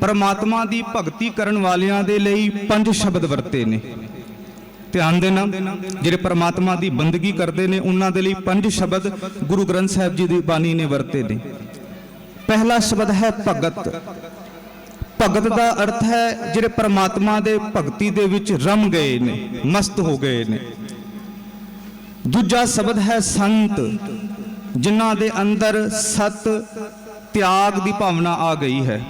ਪਰਮਾਤਮਾ ਦੀ ਭਗਤੀ ਕਰਨ ਵਾਲਿਆਂ ਦੇ ਲਈ ਪੰਜ ਸ਼ਬਦ ਵਰਤੇ ਨੇ। ਧਿਆਨ ਦੇਣਾ, ਜਿਹੜੇ ਪਰਮਾਤਮਾ ਦੀ ਬੰਦਗੀ ਕਰਦੇ ਨੇ, ਉਹਨਾਂ ਦੇ ਲਈ ਪੰਜ ਸ਼ਬਦ ਗੁਰੂ ਗ੍ਰੰਥ ਸਾਹਿਬ ਜੀ ਦੀ ਬਾਣੀ ਨੇ ਵਰਤੇ ਨੇ। ਪਹਿਲਾ ਸ਼ਬਦ ਹੈ ਭਗਤ। ਭਗਤ ਦਾ ਅਰਥ ਹੈ ਜਿਹੜੇ ਪਰਮਾਤਮਾ ਦੇ ਭਗਤੀ ਦੇ ਵਿੱਚ ਰਮ ਗਏ ਨੇ, ਮਸਤ ਹੋ ਗਏ ਨੇ। ਦੂਜਾ ਸ਼ਬਦ ਹੈ ਸੰਤ, ਜਿਨ੍ਹਾਂ ਦੇ ਅੰਦਰ ਸਤ, ਤਿਆਗ ਦੀ ਭਾਵਨਾ ਆ ਗਈ ਹੈ।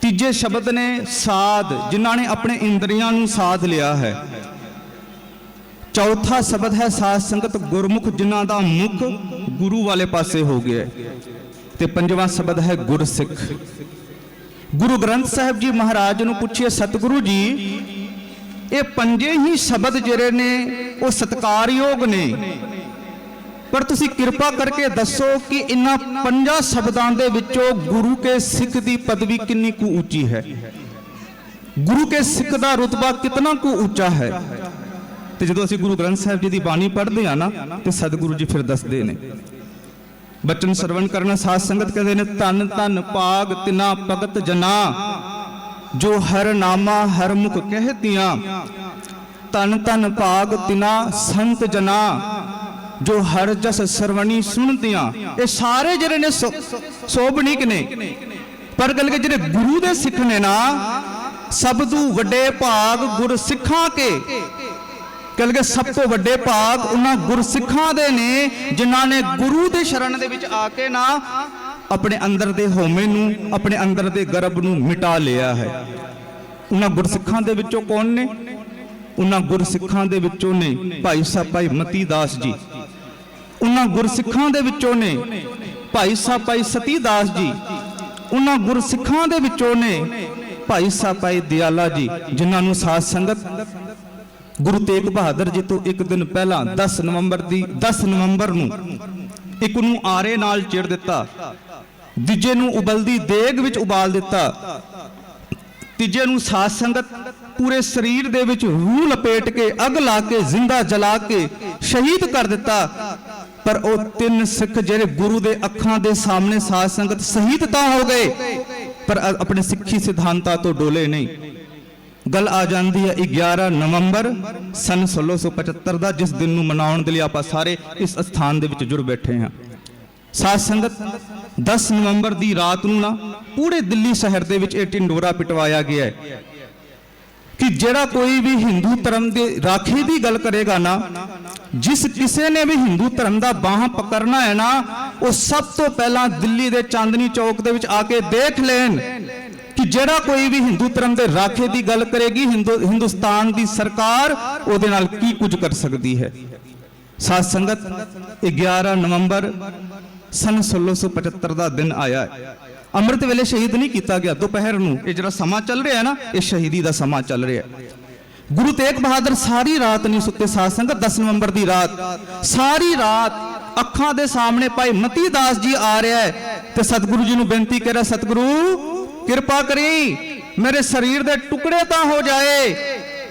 ਤੀਜੇ ਸ਼ਬਦ ਨੇ ਸਾਧ, ਜਿਨ੍ਹਾਂ ਨੇ ਆਪਣੇ ਇੰਦਰੀਆਂ ਨੂੰ ਸਾਧ ਲਿਆ ਹੈ। ਚੌਥਾ ਸ਼ਬਦ ਹੈ ਸਾਧ ਸੰਗਤ ਗੁਰਮੁਖ, ਜਿਨ੍ਹਾਂ ਦਾ ਮੁਖ ਗੁਰੂ ਵਾਲੇ ਪਾਸੇ ਹੋ ਗਿਆ ਹੈ। ਤੇ ਪੰਜਵਾਂ ਸ਼ਬਦ ਹੈ ਗੁਰਸਿੱਖ। ਗੁਰੂ ਗ੍ਰੰਥ ਸਾਹਿਬ ਜੀ ਮਹਾਰਾਜ ਨੂੰ ਪੁੱਛਿਆ ਸਤਿਗੁਰੂ ਜੀ, ਇਹ ਪੰਜੇ ਹੀ ਸ਼ਬਦ ਜਿਹੜੇ ਨੇ, ਉਹ ਸਤਕਾਰਯੋਗ ਨੇ। ਪਰ ਤੁਸੀਂ ਕਿਰਪਾ ਕਰਕੇ ਦੱਸੋ ਕਿ ਇਨ੍ਹਾਂ ਪੰਜਾਂ ਸ਼ਬਦਾਂ ਦੇ ਵਿੱਚੋਂ ਗੁਰੂ ਕੇ ਸਿੱਖ ਦੀ ਪਦਵੀ ਕਿੰਨੀ ਕੁ ਉੱਚੀ ਹੈ? ਗੁਰੂ ਕੇ ਸਿੱਖ ਦਾ ਰੁਤਬਾ ਕਿਤਨਾ ਕੁ ਉੱਚਾ ਹੈ? ਤੇ ਜਦੋਂ ਅਸੀਂ ਗੁਰੂ ਗ੍ਰੰਥ ਸਾਹਿਬ ਜੀ ਦੀ ਬਾਣੀ ਪੜ੍ਹਦੇ ਆ ਨਾ, ਤੇ ਸਤਿਗੁਰੂ ਜੀ ਫਿਰ ਦੱਸਦੇ ਨੇ। ਬਚਨ ਸਰਵਣ ਕਰਨਾ ਸਾਧ ਸੰਗਤ ਕਹਿੰਦੇ ਨੇ, ਧੰਨ ਧੰਨ ਪਾਗ ਤਿਨਾ ਭਗਤ ਜਨਾ, ਜੋ ਹਰ ਨਾਮਾ ਹਰ ਮੁਖ ਕਹਿਤੀਆਂ। ਧੰਨ ਧੰਨ ਭਾਗ ਤਿਨਾ ਸੰਤ ਜਨਾ ਜੋ ਹਰ ਜਸ ਸਰਵਣੀ ਸੁਣਦਿਆਂ, ਇਹ ਸਾਰੇ ਜਿਹੜੇ ਨੇ ਸੋਭਨੀਕ ਨੇ। ਪਰ ਗੱਲ ਕਿ ਜਿਹੜੇ ਗੁਰੂ ਦੇ ਸਿੱਖ ਨੇ ਨਾ, ਸਭ ਤੋਂ ਵੱਡੇ ਭਾਗ ਗੁਰ ਸਿੱਖਾਂ ਕੇ। ਗੱਲ ਕਿ ਸਭ ਤੋਂ ਵੱਡੇ ਭਾਗ ਉਹਨਾਂ ਗੁਰਸਿੱਖਾਂ ਦੇ ਨੇ, ਜਿਨ੍ਹਾਂ ਨੇ ਗੁਰੂ ਦੇ ਸ਼ਰਨ ਦੇ ਵਿੱਚ ਆ ਕੇ ਨਾ ਆਪਣੇ ਅੰਦਰ ਦੇ ਹੋਮੇ ਨੂੰ, ਆਪਣੇ ਅੰਦਰ ਦੇ ਗਰਭ ਨੂੰ ਮਿਟਾ ਲਿਆ ਹੈ। ਉਹਨਾਂ ਗੁਰਸਿੱਖਾਂ ਦੇ ਵਿੱਚੋਂ ਕੌਣ ਨੇ? ਉਹਨਾਂ ਗੁਰਸਿੱਖਾਂ ਦੇ ਵਿੱਚੋਂ ਨੇ ਭਾਈ ਸਾਹਿਬ ਭਾਈ ਮਤੀ ਦਾਸ ਜੀ। ਉਹਨਾਂ ਗੁਰਸਿੱਖਾਂ ਦੇ ਵਿੱਚੋਂ ਨੇ। ਭਾਈ ਸਾਹਿਬ ਭਾਈ ਸਤੀ ਦਾਸ ਜੀ, ਉਹਨਾਂ ਗੁਰਸਿੱਖਾਂ ਦੇ ਵਿੱਚੋਂ ਨੇ ਭਾਈ ਸਾਹਿਬ ਭਾਈ ਦਿਆਲਾ ਜੀ, ਜਿਨ੍ਹਾਂ ਨੂੰ ਸਾਧ ਸੰਗਤ ਗੁਰੂ ਤੇਗ ਬਹਾਦਰ ਜੀ ਤੋਂ ਇੱਕ ਦਿਨ ਪਹਿਲਾਂ 10 ਨਵੰਬਰ ਦੀ 10 ਨਵੰਬਰ ਨੂੰ ਇੱਕ ਨੂੰ ਆਰੇ ਨਾਲ ਚਿੜ ਦਿੱਤਾ, ਦੂਜੇ ਨੂੰ ਉਬਲਦੀ ਦੇਗ ਵਿੱਚ ਉਬਾਲ ਦਿੱਤਾ, ਤੀਜੇ ਨੂੰ ਸਾਧ ਸੰਗਤ ਪੂਰੇ ਸਰੀਰ ਦੇ ਵਿੱਚ ਰੂਹ ਲਪੇਟ ਕੇ, ਅੱਗ ਲਾ ਕੇ, ਜ਼ਿੰਦਾ ਜਲਾ ਕੇ ਸ਼ਹੀਦ ਕਰ ਦਿੱਤਾ ਪਰ ਉਹ ਤਿੰਨ ਸਿੱਖ ਜਿਹੜੇ ਗੁਰੂ ਦੇ ਅੱਖਾਂ ਦੇ ਸਾਹਮਣੇ ਸਾਧ ਸੰਗਤ ਸ਼ਹੀਦ ਤਾਂ ਹੋ ਗਏ, ਪਰ ਆਪਣੇ ਸਿੱਖੀ ਸਿਧਾਂਤਾਂ ਤੋਂ ਡੋਲੇ ਨਹੀਂ। ਗੱਲ ਆ ਜਾਂਦੀ ਹੈ 11 ਨਵੰਬਰ ਸਨ 1675 ਦਾ, ਜਿਸ ਦਿਨ ਨੂੰ ਮਨਾਉਣ ਦੇ ਲਈ ਆਪਾਂ ਸਾਰੇ ਇਸ ਸਥਾਨ ਦੇ ਵਿੱਚ ਜੁੜ ਬੈਠੇ ਹਾਂ। ਸਾਧ ਸੰਗਤ 10 ਨਵੰਬਰ ਦੀ ਰਾਤ ਨੂੰ ਨਾ ਪੂਰੇ ਦਿੱਲੀ ਸ਼ਹਿਰ ਦੇ ਵਿੱਚ ਇਹ ਟਿੰਡੋਰਾ ਪਿਟਵਾਇਆ ਗਿਆ ਹੈ। ਕਿ ਜਿਹੜਾ ਕੋਈ ਵੀ ਹਿੰਦੂ ਧਰਮ ਦੇ ਰਾਖੇ ਦੀ ਗੱਲ ਕਰੇਗਾ ਨਾ, ਜਿਸ ਕਿਸੇ ਨੇ ਵੀ ਹਿੰਦੂ ਧਰਮ ਦਾ ਬਾਹ ਪਕੜਨਾ ਹੈ ਨਾ, ਉਹ ਸਭ ਤੋਂ ਪਹਿਲਾਂ ਦਿੱਲੀ ਦੇ ਚਾਂਦਨੀ ਚੌਕ ਦੇ ਵਿੱਚ ਆ ਕੇ ਦੇਖ ਲੈਣ ਕਿ ਜਿਹੜਾ ਕੋਈ ਵੀ ਹਿੰਦੂ ਧਰਮ ਦੇ ਰਾਖੇ ਦੀ ਗੱਲ ਕਰੇਗੀ ਹਿੰਦੂ ਹਿੰਦੁਸਤਾਨ ਦੀ ਸਰਕਾਰ ਉਹਦੇ ਨਾਲ ਕੀ ਕੁਝ ਕਰ ਸਕਦੀ ਹੈ। ਸਾਧ ਸੰਗਤ 11 ਨਵੰਬਰ ਸਨ 1675 ਦਾ ਦਿਨ ਆਇਆ ਹੈ। ਅੰਮ੍ਰਿਤ ਵੇਲੇ ਸ਼ਹੀਦ ਨਹੀਂ ਕੀਤਾ ਗਿਆ, ਦੁਪਹਿਰ ਨੂੰ। ਇਹ ਜਿਹੜਾ ਸਮਾਂ ਚੱਲ ਰਿਹਾ ਹੈ ਨਾ, ਇਹ ਸ਼ਹੀਦੀ ਦਾ ਸਮਾਂ ਚੱਲ ਰਿਹਾ ਹੈ। ਗੁਰੂ ਤੇਗ ਬਹਾਦਰ ਸਾਰੀ ਰਾਤ ਨਹੀਂ ਸੁੱਤੇ ਸਾਧ ਸੰਗਤ 10 ਨਵੰਬਰ ਦੀ ਰਾਤ। ਸਾਰੀ ਰਾਤ ਅੱਖਾਂ ਦੇ ਸਾਹਮਣੇ ਭਾਈ ਮਤੀ ਦਾਸ ਜੀ ਆ ਰਿਹਾ ਹੈ ਤੇ ਸਤਿਗੁਰੂ ਜੀ ਨੂੰ ਬੇਨਤੀ ਕਰ ਰਿਹਾ, ਸਤਿਗੁਰੂ, ਕਿਰਪਾ ਕਰੀ, ਮੇਰੇ ਸਰੀਰ ਦੇ ਟੁਕੜੇ ਤਾਂ ਹੋ ਜਾਏ,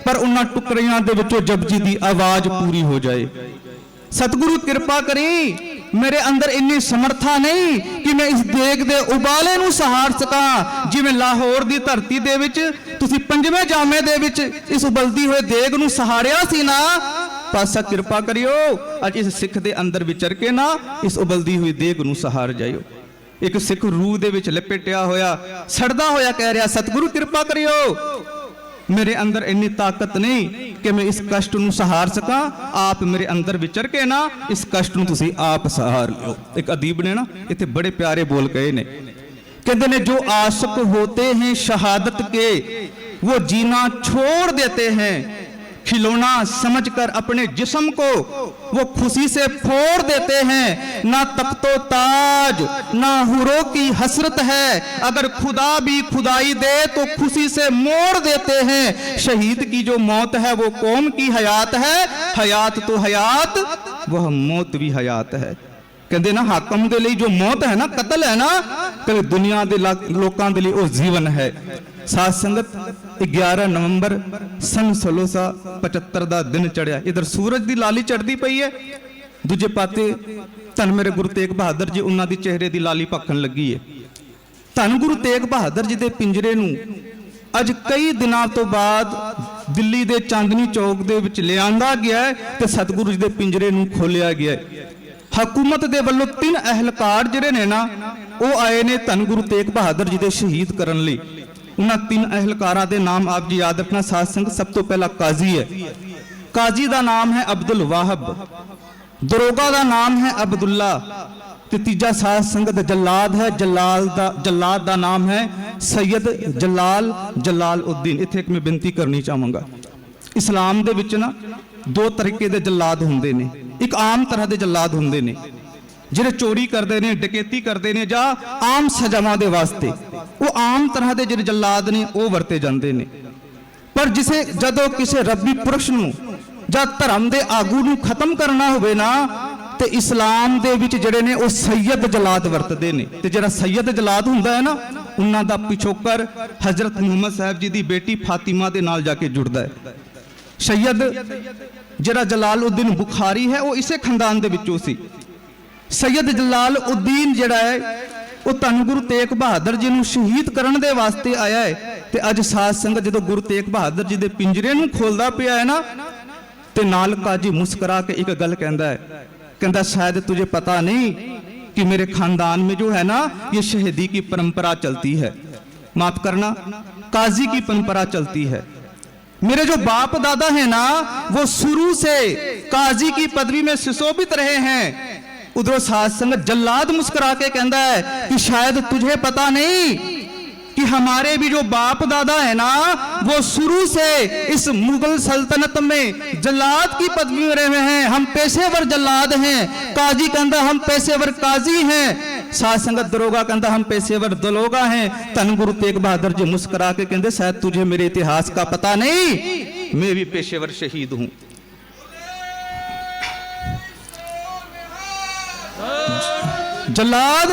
ਪਰ ਉਹਨਾਂ ਟੁਕੜਿਆਂ ਦੇ ਵਿੱਚੋਂ ਜਪਜੀ ਦੀ ਆਵਾਜ਼ ਪੂਰੀ ਹੋ ਜਾਏ। ਸਤਿਗੁਰੂ, ਕਿਰਪਾ ਕਰੀ। ਮੇਰੇ ਅੰਦਰ ਇੰਨੀ ਸਮਰੱਥਾ ਨਹੀਂ ਕਿ ਮੈਂ ਇਸ ਦੇਗ ਦੇ ਉਬਾਲੇ ਨੂੰ ਸਹਾਰ ਸਕਾਂ। ਜਿਵੇਂ ਲਾਹੌਰ ਦੀ ਧਰਤੀ ਦੇ ਵਿੱਚ, ਤੁਸੀਂ ਪੰਜਵੇਂ ਜਾਮੇ ਦੇ ਵਿੱਚ ਇਸ ਉਬਲਦੀ ਹੋਏ ਦੇਗ ਨੂੰ ਸਹਾਰਿਆ ਸੀ ਨਾ? ਪਾਸਾ ਕਿਰਪਾ ਕਰਿਓ, ਅੱਜ ਇਸ ਸਿੱਖ ਦੇ ਅੰਦਰ ਵਿਚਰ ਕੇ ਨਾ ਇਸ ਉਬਲਦੀ ਹੋਈ ਦੇਗ ਨੂੰ ਸਹਾਰ ਜਾਇਓ। ਇੱਕ ਸਿੱਖ ਰੂਹ ਦੇ ਵਿੱਚ ਲਪੇਟਿਆ ਹੋਇਆ, ਸੜਦਾ ਹੋਇਆ ਕਹਿ ਰਿਹਾ, ਸਤਿਗੁਰੂ, ਕਿਰਪਾ ਕਰਿਓ। ਮੇਰੇ ਅੰਦਰ ਇੰਨੀ ਤਾਕਤ ਨਹੀਂ ਕਿ ਮੈਂ ਇਸ ਕਸ਼ਟ ਨੂੰ ਸਹਾਰ ਸਕਾਂ ਆਪ ਮੇਰੇ ਅੰਦਰ ਵਿਚਰ ਕੇ ਨਾ ਇਸ ਕਸ਼ਟ ਨੂੰ ਤੁਸੀਂ ਆਪ ਸਹਾਰ ਲਿਓ ਇੱਕ ਅਦੀਬ ਨੇ ਨਾ ਇੱਥੇ ਬੜੇ ਪਿਆਰੇ ਬੋਲ ਕਹੇ ਨੇ ਕਹਿੰਦੇ ਨੇ ਜੋ ਆਸ਼ਕ ਹੋਤੇ हैं शहादत के वो जीना छोड़ देते हैं کھلونا سمجھ کر اپنے جسم کو وہ خوشی سے پھوڑ دیتے ہیں۔ نہ تخت و تاج، نہ ہرو کی حسرت ہے۔ اگر خدا بھی خدائی دے تو خوشی سے موڑ دیتے ہیں۔ شہید کی جو موت ہے وہ قوم کی حیات ہے۔ حیات تو حیات، وہ موت بھی حیات ہے۔ ਕਹਿੰਦੇ ਨਾ, ਹਾਕਮ ਦੇ ਲਈ ਜੋ ਮੌਤ ਹੈ ਨਾ, ਕਤਲ ਹੈ ਨਾ, ਕਹਿੰਦੇ ਦੁਨੀਆ ਦੇ ਲਾ- ਲੋਕਾਂ ਦੇ ਲਈ ਉਹ ਜੀਵਨ ਹੈ। ਸਾਧ ਸੰਗਤ 11 ਨਵੰਬਰ ਸਨ 1675 ਦਾ ਦਿਨ ਚੜਿਆ ਇਧਰ ਸੂਰਜ ਦੀ ਲਾਲੀ ਚੜਦੀ ਪਈ ਹੈ। ਦੂਜੇ ਪਾਸੇ ਧੰਨ ਮੇਰੇ ਗੁਰੂ ਤੇਗ ਬਹਾਦਰ ਜੀ, ਉਹਨਾਂ ਦੀ ਚਿਹਰੇ ਦੀ ਲਾਲੀ ਭਖਣ ਲੱਗੀ ਹੈ। ਧੰਨ ਗੁਰੂ ਤੇਗ ਬਹਾਦਰ ਜੀ ਦੇ ਪਿੰਜਰੇ ਨੂੰ ਅੱਜ ਕਈ ਦਿਨਾਂ ਤੋਂ ਬਾਅਦ ਦਿੱਲੀ ਦੇ ਚਾਂਦਨੀ ਚੌਕ ਦੇ ਵਿੱਚ ਲਿਆਂਦਾ ਗਿਆ ਹੈ ਤੇ ਸਤਿਗੁਰੂ ਜੀ ਦੇ ਪਿੰਜਰੇ ਨੂੰ ਖੋਲਿਆ ਗਿਆ ਹਕੂਮਤ ਦੇ ਵੱਲੋਂ ਤਿੰਨ ਅਹਿਲਕਾਰ ਜਿਹੜੇ ਨੇ ਨਾ, ਉਹ ਆਏ ਨੇ ਧੰਨ ਗੁਰੂ ਤੇਗ ਬਹਾਦਰ ਜੀ ਦੇ ਸ਼ਹੀਦ ਕਰਨ ਲਈ। ਉਹਨਾਂ ਤਿੰਨ ਅਹਿਲਕਾਰਾਂ ਦੇ ਨਾਮ ਆਪ ਜੀ ਯਾਦ ਰੱਖਣਾ ਸਾਧ ਸੰਗਤ ਸਭ ਤੋਂ ਪਹਿਲਾਂ ਕਾਜ਼ੀ ਹੈ। ਕਾਜ਼ੀ ਦਾ ਨਾਮ ਹੈ ਅਬਦੁਲ ਵਾਹਬ। ਦਰੋਗਾ ਦਾ ਨਾਮ ਹੈ ਅਬਦੁੱਲਾ। ਤੇ ਤੀਜਾ ਸਾਧ ਸੰਗਤ ਜਲਾਦ ਹੈ। ਜਲਾਲ ਦਾ, ਜਲਾਦ ਦਾ ਨਾਮ ਹੈ ਸੈਯਦ ਜਲਾਲ ਜਲਾਲ ਉਦੀਨ ਇੱਥੇ ਇੱਕ ਮੈਂ ਬੇਨਤੀ ਕਰਨੀ ਚਾਹਾਂਗਾ। ਇਸਲਾਮ ਦੇ ਵਿੱਚ ਨਾ ਦੋ ਤਰੀਕੇ ਦੇ ਜਲਾਦ ਹੁੰਦੇ ਨੇ। ਇੱਕ ਆਮ ਤਰ੍ਹਾਂ ਦੇ ਜਲਾਦ ਹੁੰਦੇ ਨੇ, ਜਿਹੜੇ ਚੋਰੀ ਕਰਦੇ ਨੇ, ਡਕੈਤੀ ਕਰਦੇ ਨੇ ਜਾਂ ਆਮ ਸਜ਼ਾਵਾਂ ਦੇ ਵਾਸਤੇ। ਉਹ ਆਮ ਤਰ੍ਹਾਂ ਦੇ ਜਿਹੜੇ ਜਲਾਦ ਨੇ, ਉਹ ਵਰਤੇ ਜਾਂਦੇ ਨੇ। ਪਰ ਜਿਸੇ ਜਦੋਂ ਕਿਸੇ ਰੱਬੀ ਪੁਰਸ਼ ਨੂੰ ਜਾਂ ਧਰਮ ਦੇ ਆਗੂ ਨੂੰ ਖਤਮ ਕਰਨਾ ਹੋਵੇ ਨਾ, ਤੇ ਇਸਲਾਮ ਦੇ ਵਿੱਚ ਜਿਹੜੇ ਨੇ, ਉਹ ਸੈਯਦ ਜਲਾਦ ਵਰਤਦੇ ਨੇ। ਤੇ ਜਿਹੜਾ ਸੈਯਦ ਜਲਾਦ ਹੁੰਦਾ ਹੈ ਨਾ, ਉਹਨਾਂ ਦਾ ਪਿਛੋਕਰ ਹਜ਼ਰਤ ਮੁਹੰਮਦ ਸਾਹਿਬ ਜੀ ਦੀ ਬੇਟੀ ਫਾਤਿਮਾ ਦੇ ਨਾਲ ਜਾ ਕੇ ਜੁੜਦਾ ਹੈ। ਸੈਯਦ ਜਿਹੜਾ ਜਲਾਲਉddin ਬੁਖਾਰੀ ਹੈ, ਉਹ ਇਸੇ ਖਾਨਦਾਨ ਦੇ ਵਿੱਚੋਂ ਸੀ। ਸੈਦ ਜਲਾਲਉddin ਜਿਹੜਾ ਹੈ, ਉਹ ਧੰਨ ਗੁਰੂ ਤੇਗ ਬਹਾਦਰ ਜੀ ਨੂੰ ਸ਼ਹੀਦ ਕਰਨ ਦੇ ਵਾਸਤੇ ਆਇਆ ਹੈ ਤੇ ਅੱਜ ਸਾਧ ਸੰਗਤ ਜਦੋਂ ਗੁਰੂ ਤੇਗ ਬਹਾਦਰ ਜੀ ਦੇ ਪਿੰਜਰੇ ਨੂੰ ਖੋਲਦਾ ਪਿਆ ਹੈ ਨਾ, ਤੇ ਨਾਲ ਕਾਜੀ ਮੁਸਕਰਾ ਕੇ ਇੱਕ ਗੱਲ ਕਹਿੰਦਾ ਹੈ। ਕਹਿੰਦਾ, ਸ਼ਾਇਦ ਤੁਝੇ ਪਤਾ ਨਹੀਂ ਕਿ ਮੇਰੇ ਖਾਨਦਾਨ ਮੇ ਜੋ ਹੈ ਨਾ, ਇਹ ਸ਼ਹੀਦੀ ਕੀ ਪਰੰਪਰਾ ਚਲਤੀ ਹੈ। ਮਾਫ਼ ਕਰਨਾ, ਕਾਜ਼ੀ ਕੀ ਪਰੰਪਰਾ ਚਲਤੀ ਹੈ। میرے جو باپ دادا ہیں نا، وہ شروع سے قاضی کی پدوی میں سسوبت رہے ہیں۔ ادھر ساتھ سنگت جلاد مسکرا کے کہندہ ہے کہ شاید تجھے پتا نہیں کہ ہمارے بھی جو باپ دادا ہے نا، وہ شروع سے اس مغل سلطنت میں جلاد کی پدمی میں ہیں۔ ہم پیشے ور جلاد ہیں۔ قاضی کندہ ہم پیشے ور قاضی ہیں۔ شاہ سنگت دروگا کندہ ہم پیسے ور دلوگا ہیں۔ تن گرو تیگ بہادر جی مسکرا کے کہندے، شاید تجھے میرے اتحاس کا پتہ نہیں۔ میں بھی پیشے ور شہید ہوں۔ جلاد،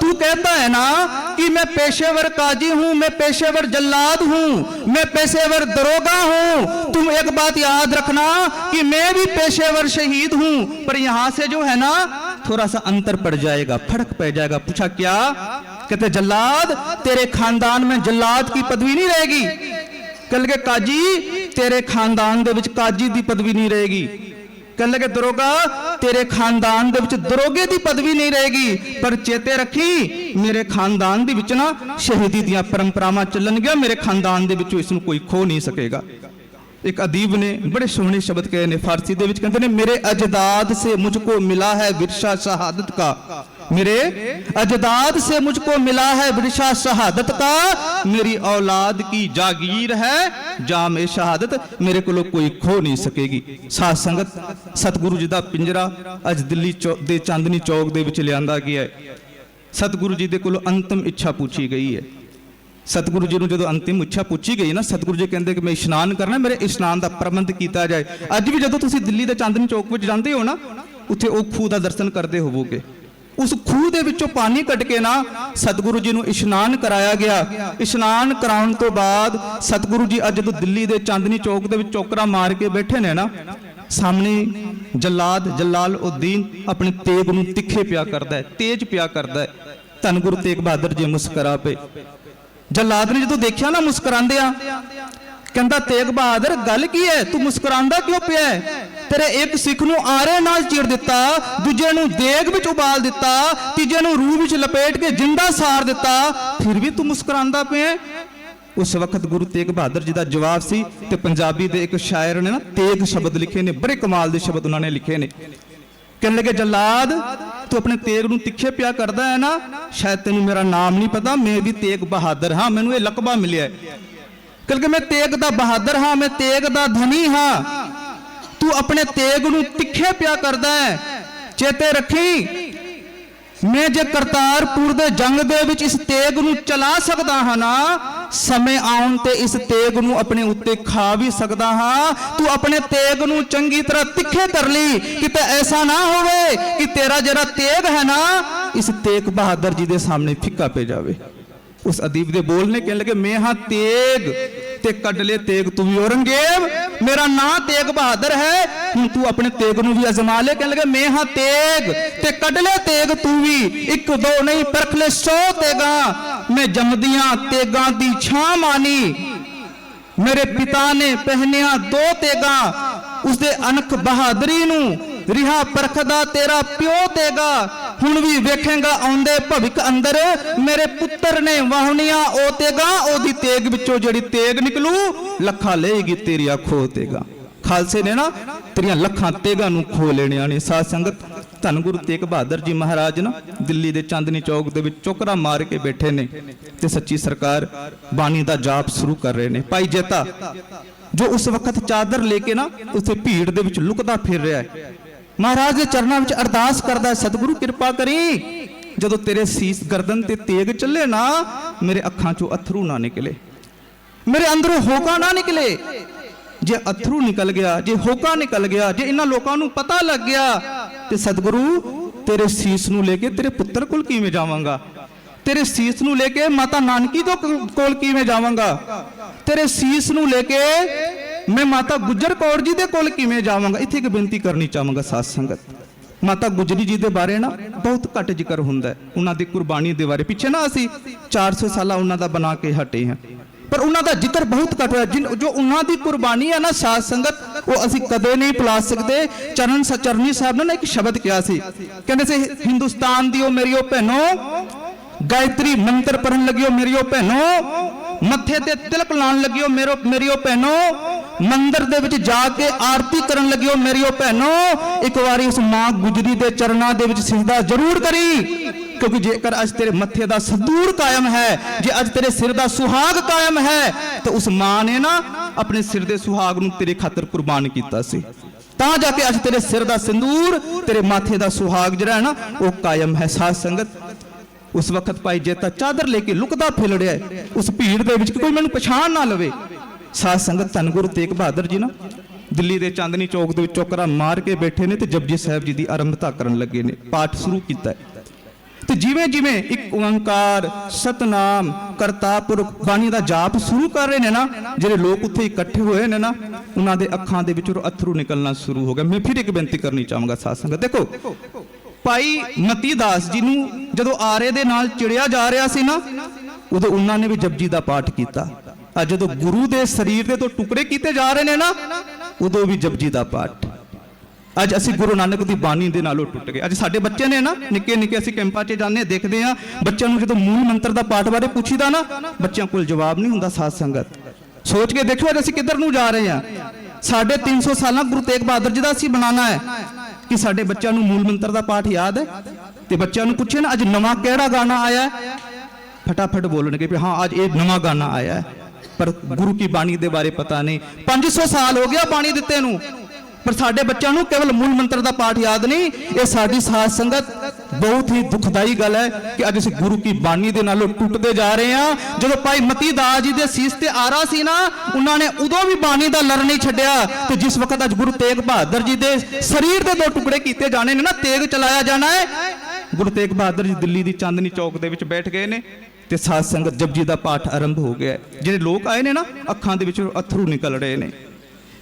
تو کہتا ہے نا کہ میں پیشور قاضی ہوں، میں پیشے ور جلاد ہوں، میں پیشے ور دروگا ہوں۔ تم ایک بات یاد رکھنا کہ میں بھی پیشور شہید ہوں، پر یہاں سے جو ہے نا، تھوڑا سا انتر پڑ جائے گا، پھڑک پڑ جائے گا۔ پوچھا کیا؟ کہتے جلاد، تیرے خاندان میں جلاد کی پدوی نہیں رہے گی؟ کل کے قاضی، تیرے خاندان دے وچ قاضی دی پدوی نہیں رہے گی۔ ਕਹਿਣ ਲੱਗੇ ਦਰੋਗਾ, ਤੇਰੇ ਖਾਨਦਾਨ ਦੇ ਵਿੱਚ ਦਰੋਗੇ ਦੀ ਪਦਵੀ ਨਹੀਂ ਰਹੇਗੀ, ਪਰ ਚੇਤੇ ਰੱਖੀ, ਮੇਰੇ ਖਾਨਦਾਨ ਦੇ ਵਿੱਚ ਨਾ ਸ਼ਹੀਦੀ ਦੀਆਂ ਪਰੰਪਰਾਵਾਂ ਚੱਲਣਗੀਆਂ, ਮੇਰੇ ਖਾਨਦਾਨ ਦੇ ਵਿੱਚੋਂ ਇਸ ਨੂੰ ਕੋਈ ਖੋ ਨਹੀਂ ਸਕੇਗਾ। ਇੱਕ ਅਦੀਬ ਨੇ ਬੜੇ ਸੋਹਣੇ ਸ਼ਬਦ ਕਹੇ ਨੇ ਫਾਰਸੀ ਦੇ ਵਿੱਚ ਕਹਿੰਦੇ ਨੇ ਮੇਰੇ ਅਜਦਾਦ ਸੇ ਮੁਝਕੋ ਮਿਲਾ ਹੈ ਵਿਰਸਾ ਸ਼ਹਾਦਤ ਕਾ मेरे अजदाद से मुझको मिला है विरसा शहादत का मेरी औलाद की जागीर है जाम ए शहादत मेरे को कोई खो नहीं सकेगी ਸਾਧ ਸੰਗਤ ਸਤਿਗੁਰੂ ਜੀ ਦਾ ਪਿੰਜਰਾ ਅੱਜ ਦਿੱਲੀ ਚੌ- ਦੇ ਚਾਂਦਨੀ ਚੌਕ ਦੇ ਵਿੱਚ ਲਿਆਂਦਾ ਗਿਆ ਹੈ ਸਤਿਗੁਰੂ ਜੀ ਦੇ ਕੋਲੋਂ ਅੰਤਮ ਇੱਛਾ ਪੁੱਛੀ ਗਈ ਹੈ ਸਤਿਗੁਰੂ ਜੀ ਨੂੰ ਜਦੋਂ ਅੰਤਿਮ ਇੱਛਾ ਪੁੱਛੀ ਗਈ ਨਾ, ਸਤਿਗੁਰੂ ਜੀ ਕਹਿੰਦੇ ਕਿ ਮੈਂ ਇਸ਼ਨਾਨ ਕਰਨਾ, ਮੇਰੇ ਇਸ਼ਨਾਨ ਦਾ ਪ੍ਰਬੰਧ ਕੀਤਾ ਜਾਏ। ਅੱਜ ਵੀ ਜਦੋਂ ਤੁਸੀਂ ਦਿੱਲੀ ਦੇ ਚਾਂਦਨੀ ਚੌਕ ਵਿੱਚ ਜਾਂਦੇ ਹੋ ਨਾ, ਉੱਥੇ ਉਹ ਖੂਹ ਦਾ ਦਰਸ਼ਨ ਕਰਦੇ ਹੋਵੋਗੇ। ਉਸ ਖੂਹ ਦੇ ਵਿੱਚੋਂ ਪਾਣੀ ਕੱਢ ਕੇ ਨਾ ਸਤਿਗੁਰੂ ਜੀ ਨੂੰ ਇਸ਼ਨਾਨ ਕਰਾਇਆ ਗਿਆ। ਇਸ਼ਨਾਨ ਕਰਾਉਣ ਤੋਂ ਬਾਅਦ ਸਤਿਗੁਰੂ ਜੀ ਅੱਜ ਜਦੋਂ ਦਿੱਲੀ ਦੇ ਚਾਂਦਨੀ ਚੌਕ ਦੇ ਵਿੱਚ ਚੌਕਰਾ ਮਾਰ ਕੇ ਬੈਠੇ ਨੇ ਨਾ, ਸਾਹਮਣੇ ਜਲਾਦ, ਜਲਾਲ ਉਦੀਨ ਆਪਣੇ ਤੇਗ ਨੂੰ ਤਿੱਖੇ ਪਿਆ ਕਰਦਾ ਹੈ, ਤੇਜ ਪਿਆ ਕਰਦਾ ਹੈ। ਧੰਨ ਗੁਰੂ ਤੇਗ ਬਹਾਦਰ ਜੀ ਮੁਸਕਰਾ ਪਏ। ਜਲਾਦ ਨੇ ਜਦੋਂ ਦੇਖਿਆ ਨਾ ਮੁਸਕਰਾਉਂਦਿਆਂ ਕਹਿੰਦਾ, ਤੇਗ ਬਹਾਦਰ, ਗੱਲ ਕੀ ਹੈ? ਤੂੰ ਮੁਸਕਰਾਉਂਦਾ ਕਿਉਂ ਪਿਆ ਤੇਰੇ ਇੱਕ ਸਿੱਖ ਨੂੰ ਆਰੇ ਨਾਲ ਚੀਰ ਦਿੱਤਾ, ਦੂਜੇ ਨੂੰ ਦੇਗ ਵਿੱਚ ਉਬਾਲ ਦਿੱਤਾ, ਤੀਜੇ ਨੂੰ ਰੂਹ ਵਿੱਚ ਲਪੇਟ ਕੇ ਜਿੰਦਾ ਸਾੜ ਦਿੱਤਾ, ਫਿਰ ਵੀ ਤੂੰ ਮੁਸਕਰਾਉਂਦਾ ਪਿਆ ਉਸ ਵਕਤ ਗੁਰੂ ਤੇਗ ਬਹਾਦਰ ਜੀ ਦਾ ਜਵਾਬ ਸੀ ਤੇ ਪੰਜਾਬੀ ਦੇ ਇੱਕ ਸ਼ਾਇਰ ਨੇ ਨਾ ਤੇਗ ਸ਼ਬਦ ਲਿਖੇ ਨੇ, ਬੜੇ ਕਮਾਲ ਦੇ ਸ਼ਬਦ ਉਹਨਾਂ ਨੇ ਲਿਖੇ ਨੇ। ਕਹਿਣ ਲੱਗੇ, ਜਲਾਦ, ਤੂੰ ਆਪਣੇ ਤੇਗ ਨੂੰ ਤਿੱਖੇ ਪਿਆ ਕਰਦਾ ਹੈ ਨਾ? ਸ਼ਾਇਦ ਤੈਨੂੰ ਮੇਰਾ ਨਾਮ ਨਹੀਂ ਪਤਾ, ਮੈਂ ਵੀ ਤੇਗ ਬਹਾਦਰ ਹਾਂ, ਮੈਨੂੰ ਇਹ ਲਕਬਾ ਮਿਲਿਆ ਹੈ। ਕਿਉਂਕਿ ਮੈਂ ਤੇਗ ਦਾ ਬਹਾਦਰ ਹਾਂ, ਮੈਂ ਤੇਗ ਦਾ ਧਨੀ ਹਾਂ। ਤੂੰ ਆਪਣੇ ਤੇਗ ਨੂੰ ਤਿੱਖੇ ਪਿਆ ਕਰਦਾ ਹੈ। ਚੇਤੇ ਰੱਖੀ, ਮੈਂ ਜੇ ਕਰਤਾਰਪੁਰ ਦੇ ਜੰਗ ਦੇ ਵਿੱਚ ਇਸ ਤੇਗ ਨੂੰ ਚਲਾ ਸਕਦਾ ਹਾਂ ਨਾ ਸਮੇਂ ਆਉਣ ਤੇ ਇਸ ਤੇਗ ਨੂੰ ਆਪਣੇ ਉੱਤੇ ਖਾ ਵੀ ਸਕਦਾ ਹਾਂ। ਤੂੰ ਆਪਣੇ ਤੇਗ ਨੂੰ ਚੰਗੀ ਤਰ੍ਹਾਂ ਤਿੱਖੇ ਕਰ ਲਈ। ਕਿਤੇ ਐਸਾ ਨਾ ਹੋਵੇ ਕਿ ਤੇਰਾ ਜਿਹੜਾ ਤੇਗ ਹੈ ਨਾ, ਇਸ ਤੇਗ ਬਹਾਦਰ ਜੀ ਦੇ ਸਾਹਮਣੇ ਫਿੱਕਾ ਪੈ ਜਾਵੇ। ਉਸ ਅਦੀਬ ਦੇ ਬੋਲ ਨੇ ਕਹਿਣ ਲੱਗੇ ਮੈਂ ਹਾਂ ਤੇਗ ਤੇ ਕੱਢ ਲੈ ਤੇਗ ਤੂੰ ਵੀ ਔਰੰਗਜ਼ੇਬ, ਮੇਰਾ ਨਾਂ ਤੇਗ ਬਹਾਦਰ ਹੈ, ਹੁਣ ਤੂੰ ਆਪਣੇ ਤੇਗ ਨੂੰ ਵੀ ਅਜ਼ਮਾ ਲੈ। ਕਹਿਣ ਲੱਗੇ ਮੈਂ ਹਾਂ ਤੇਗ ਤੇ ਕੱਢ ਲੈ ਤੇਗ ਤੂੰ ਵੀ, ਇੱਕ ਦੋ ਨਹੀਂ ਪਰਖ ਲੈ 100 ਤੇਗਾ, ਮੈਂ ਜੰਮਦੀਆਂ ਤੇਗਾਂ ਦੀ ਛਾਂ ਮਾਨੀ। ਮੇਰੇ ਪਿਤਾ ਨੇ ਪਹਿਨਿਆ ਦੋ ਤੇਗਾ, ਉਸਦੇ ਅਨਖ ਬਹਾਦਰੀ ਨੂੰ, ਰਿਹਾ ਪਰਖਦਾ ਤੇਰਾ ਪਿਓ ਤੇਗਾ ਹੁਣ ਵੀ ਵੇਖੇਗਾ, ਆਉਂਦੇ ਭਵਿਕ ਅੰਦਰ। ਮੇਰੇ ਪੁੱਤਰ ਨੇ ਵਾਹਣੀਆਂ, ਉਹ ਤੇਗਾ, ਉਹਦੀ ਤੇਗ ਵਿੱਚੋਂ ਜਿਹੜੀ ਤੇਗ ਨਿਕਲੂ, ਲੱਖਾਂ ਲਏਗੀ ਤੇਰੀ ਅੱਖੋਂ ਤੇਗਾ। ਖਾਲਸੇ ਨੇ ਨਾ, ਤੇਰੀਆਂ ਲੱਖਾਂ ਤੇਗਾਂ ਨੂੰ ਖੋ ਲੈਣੀਆਂ ਨੇ। ਸਾਧ ਸੰਗਤ, ਧੰਨ ਗੁਰੂ ਤੇਗ ਬਹਾਦਰ ਜੀ ਮਹਾਰਾਜ ਨਾ, ਦਿੱਲੀ ਦੇ ਚਾਂਦਨੀ ਚੌਕ ਦੇ ਵਿੱਚ ਚੋਕਰਾ ਮਾਰ ਕੇ ਬੈਠੇ ਨੇ ਤੇ ਸੱਚੀ ਸਰਕਾਰ ਬਾਣੀ ਦਾ ਜਾਪ ਸ਼ੁਰੂ ਕਰ ਰਹੇ ਨੇ। ਭਾਈ ਜੇਤਾ, ਜੋ ਉਸ ਵਕਤ ਚਾਦਰ ਲੈ ਕੇ ਨਾ, ਉੱਥੇ ਭੀੜ ਦੇ ਵਿੱਚ ਲੁਕਦਾ ਫਿਰ ਰਿਹਾ ਹੈ। ਮਹਾਰਾਜ ਦੇ ਚਰਨਾਂ ਵਿੱਚ ਅਰਦਾਸ ਕਰਦਾ ਸਤਿਗੁਰੂ, ਕਿਰਪਾ ਕਰੀ। ਜਦੋਂ ਤੇਰੇ ਸੀਸ ਗਰਦਨ ਤੇ ਤੇਗ ਚੱਲੇ ਨਾ, ਮੇਰੇ ਅੱਖਾਂ ਚੋਂ ਅਥਰੂ ਨਾ ਨਿਕਲੇ। ਮੇਰੇ ਅੰਦਰੋਂ ਹੋਕਾ ਨਾ ਨਿਕਲੇ। ਜੇ ਅਥਰੂ ਨਿਕਲ ਗਿਆ, ਜੇ ਹੋਕਾ ਨਿਕਲ ਗਿਆ, ਜੇ ਇਹਨਾਂ ਲੋਕਾਂ ਨੂੰ ਪਤਾ ਲੱਗ ਗਿਆ, ਤੇ ਸਤਿਗੁਰੂ, ਤੇਰੇ ਸੀਸ ਨੂੰ ਲੈ ਕੇ ਤੇਰੇ ਪੁੱਤਰ ਕੋਲ ਕਿਵੇਂ ਜਾਵਾਂਗਾ? ਤੇਰੇ ਸੀਸ ਨੂੰ ਲੈ ਕੇ ਮਾਤਾ ਨਾਨਕੀ ਤੋਂ ਕੋਲ ਕਿਵੇਂ ਜਾਵਾਂਗਾ? ਤੇਰੇ ਸੀਸ ਨੂੰ ਲੈ ਕੇ ਮੈਂ ਮਾਤਾ ਗੁਜਰ ਕੌਰ ਜੀ ਦੇ ਕੋਲ ਕਿਵੇਂ ਜਾਵਾਂਗਾ? ਇੱਥੇ ਇੱਕ ਬੇਨਤੀ ਕਰਨੀ ਚਾਹਾਂਗਾ ਸਾਧ ਸੰਗਤ। ਮਾਤਾ ਗੁਜਰੀ ਜੀ ਦੇ ਬਾਰੇ ਨਾ ਬਹੁਤ ਘੱਟ ਜ਼ਿਕਰ ਹੁੰਦਾ ਹੈ। ਉਹਨਾਂ ਦੀ ਕੁਰਬਾਨੀ ਦੇ ਬਾਰੇ। ਪਿੱਛੇ ਨਾ ਅਸੀਂ 400 ਸਾਲਾ ਉਹਨਾਂ ਦਾ ਬਣਾ ਕੇ ਹਟੇ ਹਾਂ। ਪਰ ਉਹਨਾਂ ਦਾ ਜ਼ਿਕਰ ਬਹੁਤ ਘੱਟ ਹੋਇਆ। ਜਿਨ ਜੋ ਉਹਨਾਂ ਦੀ ਕੁਰਬਾਨੀ ਹੈ ਨਾ ਸਾਧ ਸੰਗਤ, ਉਹ ਅਸੀਂ ਕਦੇ ਨਹੀਂ ਭੁਲਾ ਸਕਦੇ। ਚਰਨ ਸਚਰਨੀ ਸਾਹਿਬ ਨੇ ਨਾ ਇੱਕ ਸ਼ਬਦ ਕਿਹਾ ਸੀ। ਕਹਿੰਦੇ ਸੀ, ਹਿੰਦੁਸਤਾਨ ਦੀ ਉਹ ਮੇਰੀਓ ਭੈਣੋ, ਗਾਇਤਰੀ ਮੰਤਰ ਪੜਨ ਲੱਗਿਓ ਮੇਰੀਓ ਭੈਣੋ, ਮੱਥੇ ਤੇ ਤਿਲਕ ਲਾਉਣ ਲੱਗਿਓ ਮੇਰੋ ਮੇਰੀਓ ਭੈਣੋ ਮੰਦਿਰ ਦੇ ਵਿੱਚ ਜਾ ਕੇ ਆਰਤੀ ਕਰਨ ਲੱਗਿਓ ਮੇਰੀਓ ਭੈਣੋ। ਇੱਕ ਵਾਰੀ ਉਸ ਮਾਂ ਗੁਜਰੀ ਦੇ ਚਰਨਾਂ ਦੇ ਵਿੱਚ ਸਿਜਦਾ ਜ਼ਰੂਰ ਕਰੀ। ਕਿਉਂਕਿ ਜੇਕਰ ਅੱਜ ਤੇਰੇ ਮੱਥੇ ਦਾ ਸਦੂਰ ਕਾਇਮ ਹੈ, ਜੇ ਅੱਜ ਤੇਰੇ ਸਿਰ ਦਾ ਸੁਹਾਗ ਕਾਇਮ ਹੈ, ਤਾਂ ਉਸ ਮਾਂ ਨੇ ਨਾ ਆਪਣੇ ਸਿਰ ਦੇ ਸੁਹਾਗ ਨੂੰ ਤੇਰੇ ਖਾਤਰ ਕੁਰਬਾਨ ਕੀਤਾ ਸੀ। ਤਾਂ ਜਾ ਕੇ ਅੱਜ ਤੇਰੇ ਸਿਰ ਦਾ ਸਿੰਦੂਰ, ਤੇਰੇ ਮਾਥੇ ਦਾ ਸੁਹਾਗ ਜਿਹੜਾ ਹੈ ਨਾ, ਉਹ ਕਾਇਮ ਹੈ। ਸਾਧ ਸੰਗਤ, ਉਸ ਵਕਤ ਭਾਈ ਜੇਤਾ ਚਾਦਰ ਲੈ ਕੇ ਲੁਕਦਾ ਫਿਲੜਿਆ ਹੈ। ਉਸ ਭੀੜ ਦੇ ਵਿੱਚ ਕੋਈ ਮੈਨੂੰ ਪਛਾਣ ਨਾ ਲਵੇ। ਸਾਧ ਸੰਗਤ ਧੰਨ ਗੁਰੂ ਤੇਗ ਬਹਾਦਰ ਜੀ ਨਾ, ਦਿੱਲੀ ਦੇ ਚਾਂਦਨੀ ਚੌਕ ਦੇ ਵਿੱਚ ਚੌਕਰਾ ਮਾਰ ਕੇ ਬੈਠੇ ਨੇ ਤੇ ਜਪਜੀ ਸਾਹਿਬ ਜੀ ਦੀ ਆਰੰਭਤਾ ਕਰਨ ਲੱਗੇ ਨੇ, ਪਾਠ ਸ਼ੁਰੂ ਕੀਤਾ ਹੈ। ਤੇ ਜਿਵੇਂ ਜਿਵੇਂ ਇੱਕ ਓੰਕਾਰ, ਸਤਨਾਮ ਕਰਤਾਪੁਰ ਬਾਣੀ ਦਾ ਜਾਪ ਸ਼ੁਰੂ ਕਰ ਰਹੇ ਨੇ ਨਾ, ਜਿਹੜੇ ਲੋਕ ਉੱਥੇ ਇਕੱਠੇ ਹੋਏ ਨੇ ਨਾ, ਉਹਨਾਂ ਦੇ ਅੱਖਾਂ ਦੇ ਵਿੱਚੋਂ ਅਥਰੂ ਨਿਕਲਣਾ ਸ਼ੁਰੂ ਹੋ ਗਿਆ। ਮੈਂ ਫਿਰ ਇੱਕ ਬੇਨਤੀ ਕਰਨੀ ਚਾਹਾਂਗਾ ਸਾਧ ਸੰਗਤ। ਦੇਖੋ, ਭਾਈ ਮਤੀ ਦਾਸ ਜੀ ਨੂੰ ਜਦੋਂ ਆਰੇ ਦੇ ਨਾਲ ਚਿੜਿਆ ਜਾ ਰਿਹਾ ਸੀ ਨਾ, ਉਦੋਂ ਉਹਨਾਂ ਨੇ ਵੀ ਜਪਜੀ ਦਾ ਪਾਠ ਕੀਤਾ। ਅੱਜ ਜਦੋਂ ਗੁਰੂ ਦੇ ਸਰੀਰ ਦੇ ਤੋਂ ਟੁਕੜੇ ਕੀਤੇ ਜਾ ਰਹੇ ਨੇ ਨਾ ਉਦੋਂ ਵੀ ਜਪਜੀ ਦਾ ਪਾਠ। ਅੱਜ ਅਸੀਂ ਗੁਰੂ ਨਾਨਕ ਦੀ ਬਾਣੀ ਦੇ ਨਾਲੋਂ ਟੁੱਟ ਗਏ। ਅੱਜ ਸਾਡੇ ਬੱਚੇ ਨੇ ਨਾ ਨਿੱਕੇ ਨਿੱਕੇ ਅਸੀਂ ਕੈਂਪਾਂ 'ਚ ਜਾਂਦੇ ਹਾਂ, ਦੇਖਦੇ ਆ ਬੱਚਿਆਂ ਨੂੰ ਜਦੋਂ ਮੂਲ ਮੰਤਰ ਦਾ ਪਾਠ ਬਾਰੇ ਪੁੱਛੀਦਾ ਨਾ ਬੱਚਿਆਂ ਕੋਲ ਜਵਾਬ ਨਹੀਂ ਹੁੰਦਾ ਸਾਧ ਸੰਗਤ। ਸੋਚ ਕੇ ਦੇਖੋ ਅੱਜ ਅਸੀਂ ਕਿੱਧਰ ਨੂੰ ਜਾ ਰਹੇ ਹਾਂ। ਸਾਡੇ 300 ਸਾਲਾਂ ਗੁਰੂ ਤੇਗ ਬਹਾਦਰ ਜੀ ਦਾ ਅਸੀਂ ਬਣਾਉਣਾ ਹੈ ਕਿ ਸਾਡੇ ਬੱਚਿਆਂ ਨੂੰ ਮੂਲ ਮੰਤਰ ਦਾ ਪਾਠ ਯਾਦ ਹੈ। ਤੇ ਬੱਚਿਆਂ ਨੂੰ ਪੁੱਛੇ ਨਾ ਅੱਜ ਨਵਾਂ ਕਿਹੜਾ ਗਾਣਾ ਆਇਆ ਫਟਾਫਟ ਬੋਲਣਗੇ ਵੀ ਹਾਂ ਅੱਜ ਇਹ ਨਵਾਂ ਗਾਣਾ ਆਇਆ ਹੈ। ਪਰ ਗੁਰੂ ਕੀ ਬਾਣੀ ਦੇ ਬਾਰੇ ਪਤਾ ਨਹੀਂ। 500 ਸਾਲ ਹੋ ਗਿਆ ਬਾਣੀ ਦਿੱਤੇ ਨੂੰ। ਪਰ ਸਾਡੇ ਬੱਚਿਆਂ ਨੂੰ ਕੇਵਲ ਮੂਲ ਮੰਤਰ ਦਾ ਪਾਠ ਯਾਦ ਨਹੀਂ। ਇਹ ਸਾਡੀ ਸਾਧ ਸੰਗਤ ਬਹੁਤ ਹੀ ਦੁਖਦਾਈ ਗੱਲ ਹੈ ਕਿ ਅੱਜ ਅਸੀਂ ਗੁਰੂ ਕੀ ਬਾਣੀ ਦੇ ਨਾਲੋਂ ਟੁੱਟਦੇ ਜਾ ਰਹੇ ਹਾਂ। ਜਦੋਂ ਭਾਈ ਮਤੀ ਦਾਸ ਜੀ ਦੇ ਸੀਸ ਤੇ ਆਰਾ ਸੀ ਨਾ, ਉਹਨਾਂ ਨੇ ਉਦੋਂ ਵੀ ਬਾਣੀ ਦਾ ਲੜ ਨਹੀਂ ਛੱਡਿਆ। ਤੇ ਜਿਸ ਵਕਤ ਅੱਜ ਗੁਰੂ ਤੇਗ ਬਹਾਦਰ ਜੀ ਦੇ ਸਰੀਰ ਦੇ ਦੋ ਟੁਕੜੇ ਕੀਤੇ ਜਾਣੇ ਨੇ ਨਾ, ਤੇਗ ਚਲਾਇਆ ਜਾਣਾ ਹੈ। ਗੁਰੂ ਤੇਗ ਬਹਾਦਰ ਜੀ ਦਿੱਲੀ ਦੀ ਚਾਂਦਨੀ ਚੌਕ ਦੇ ਵਿੱਚ ਬੈਠ ਗਏ ਨੇ। ਤੇ ਸਾਧ ਸੰਗਤ ਜਪਜੀ ਦਾ ਪਾਠ ਆਰੰਭ ਹੋ ਗਿਆ। ਜਿਹੜੇ ਲੋਕ ਆਏ ਨੇ ਨਾ, ਅੱਖਾਂ ਦੇ ਵਿੱਚੋਂ ਅਥਰੂ ਨਿਕਲ ਰਹੇ ਨੇ।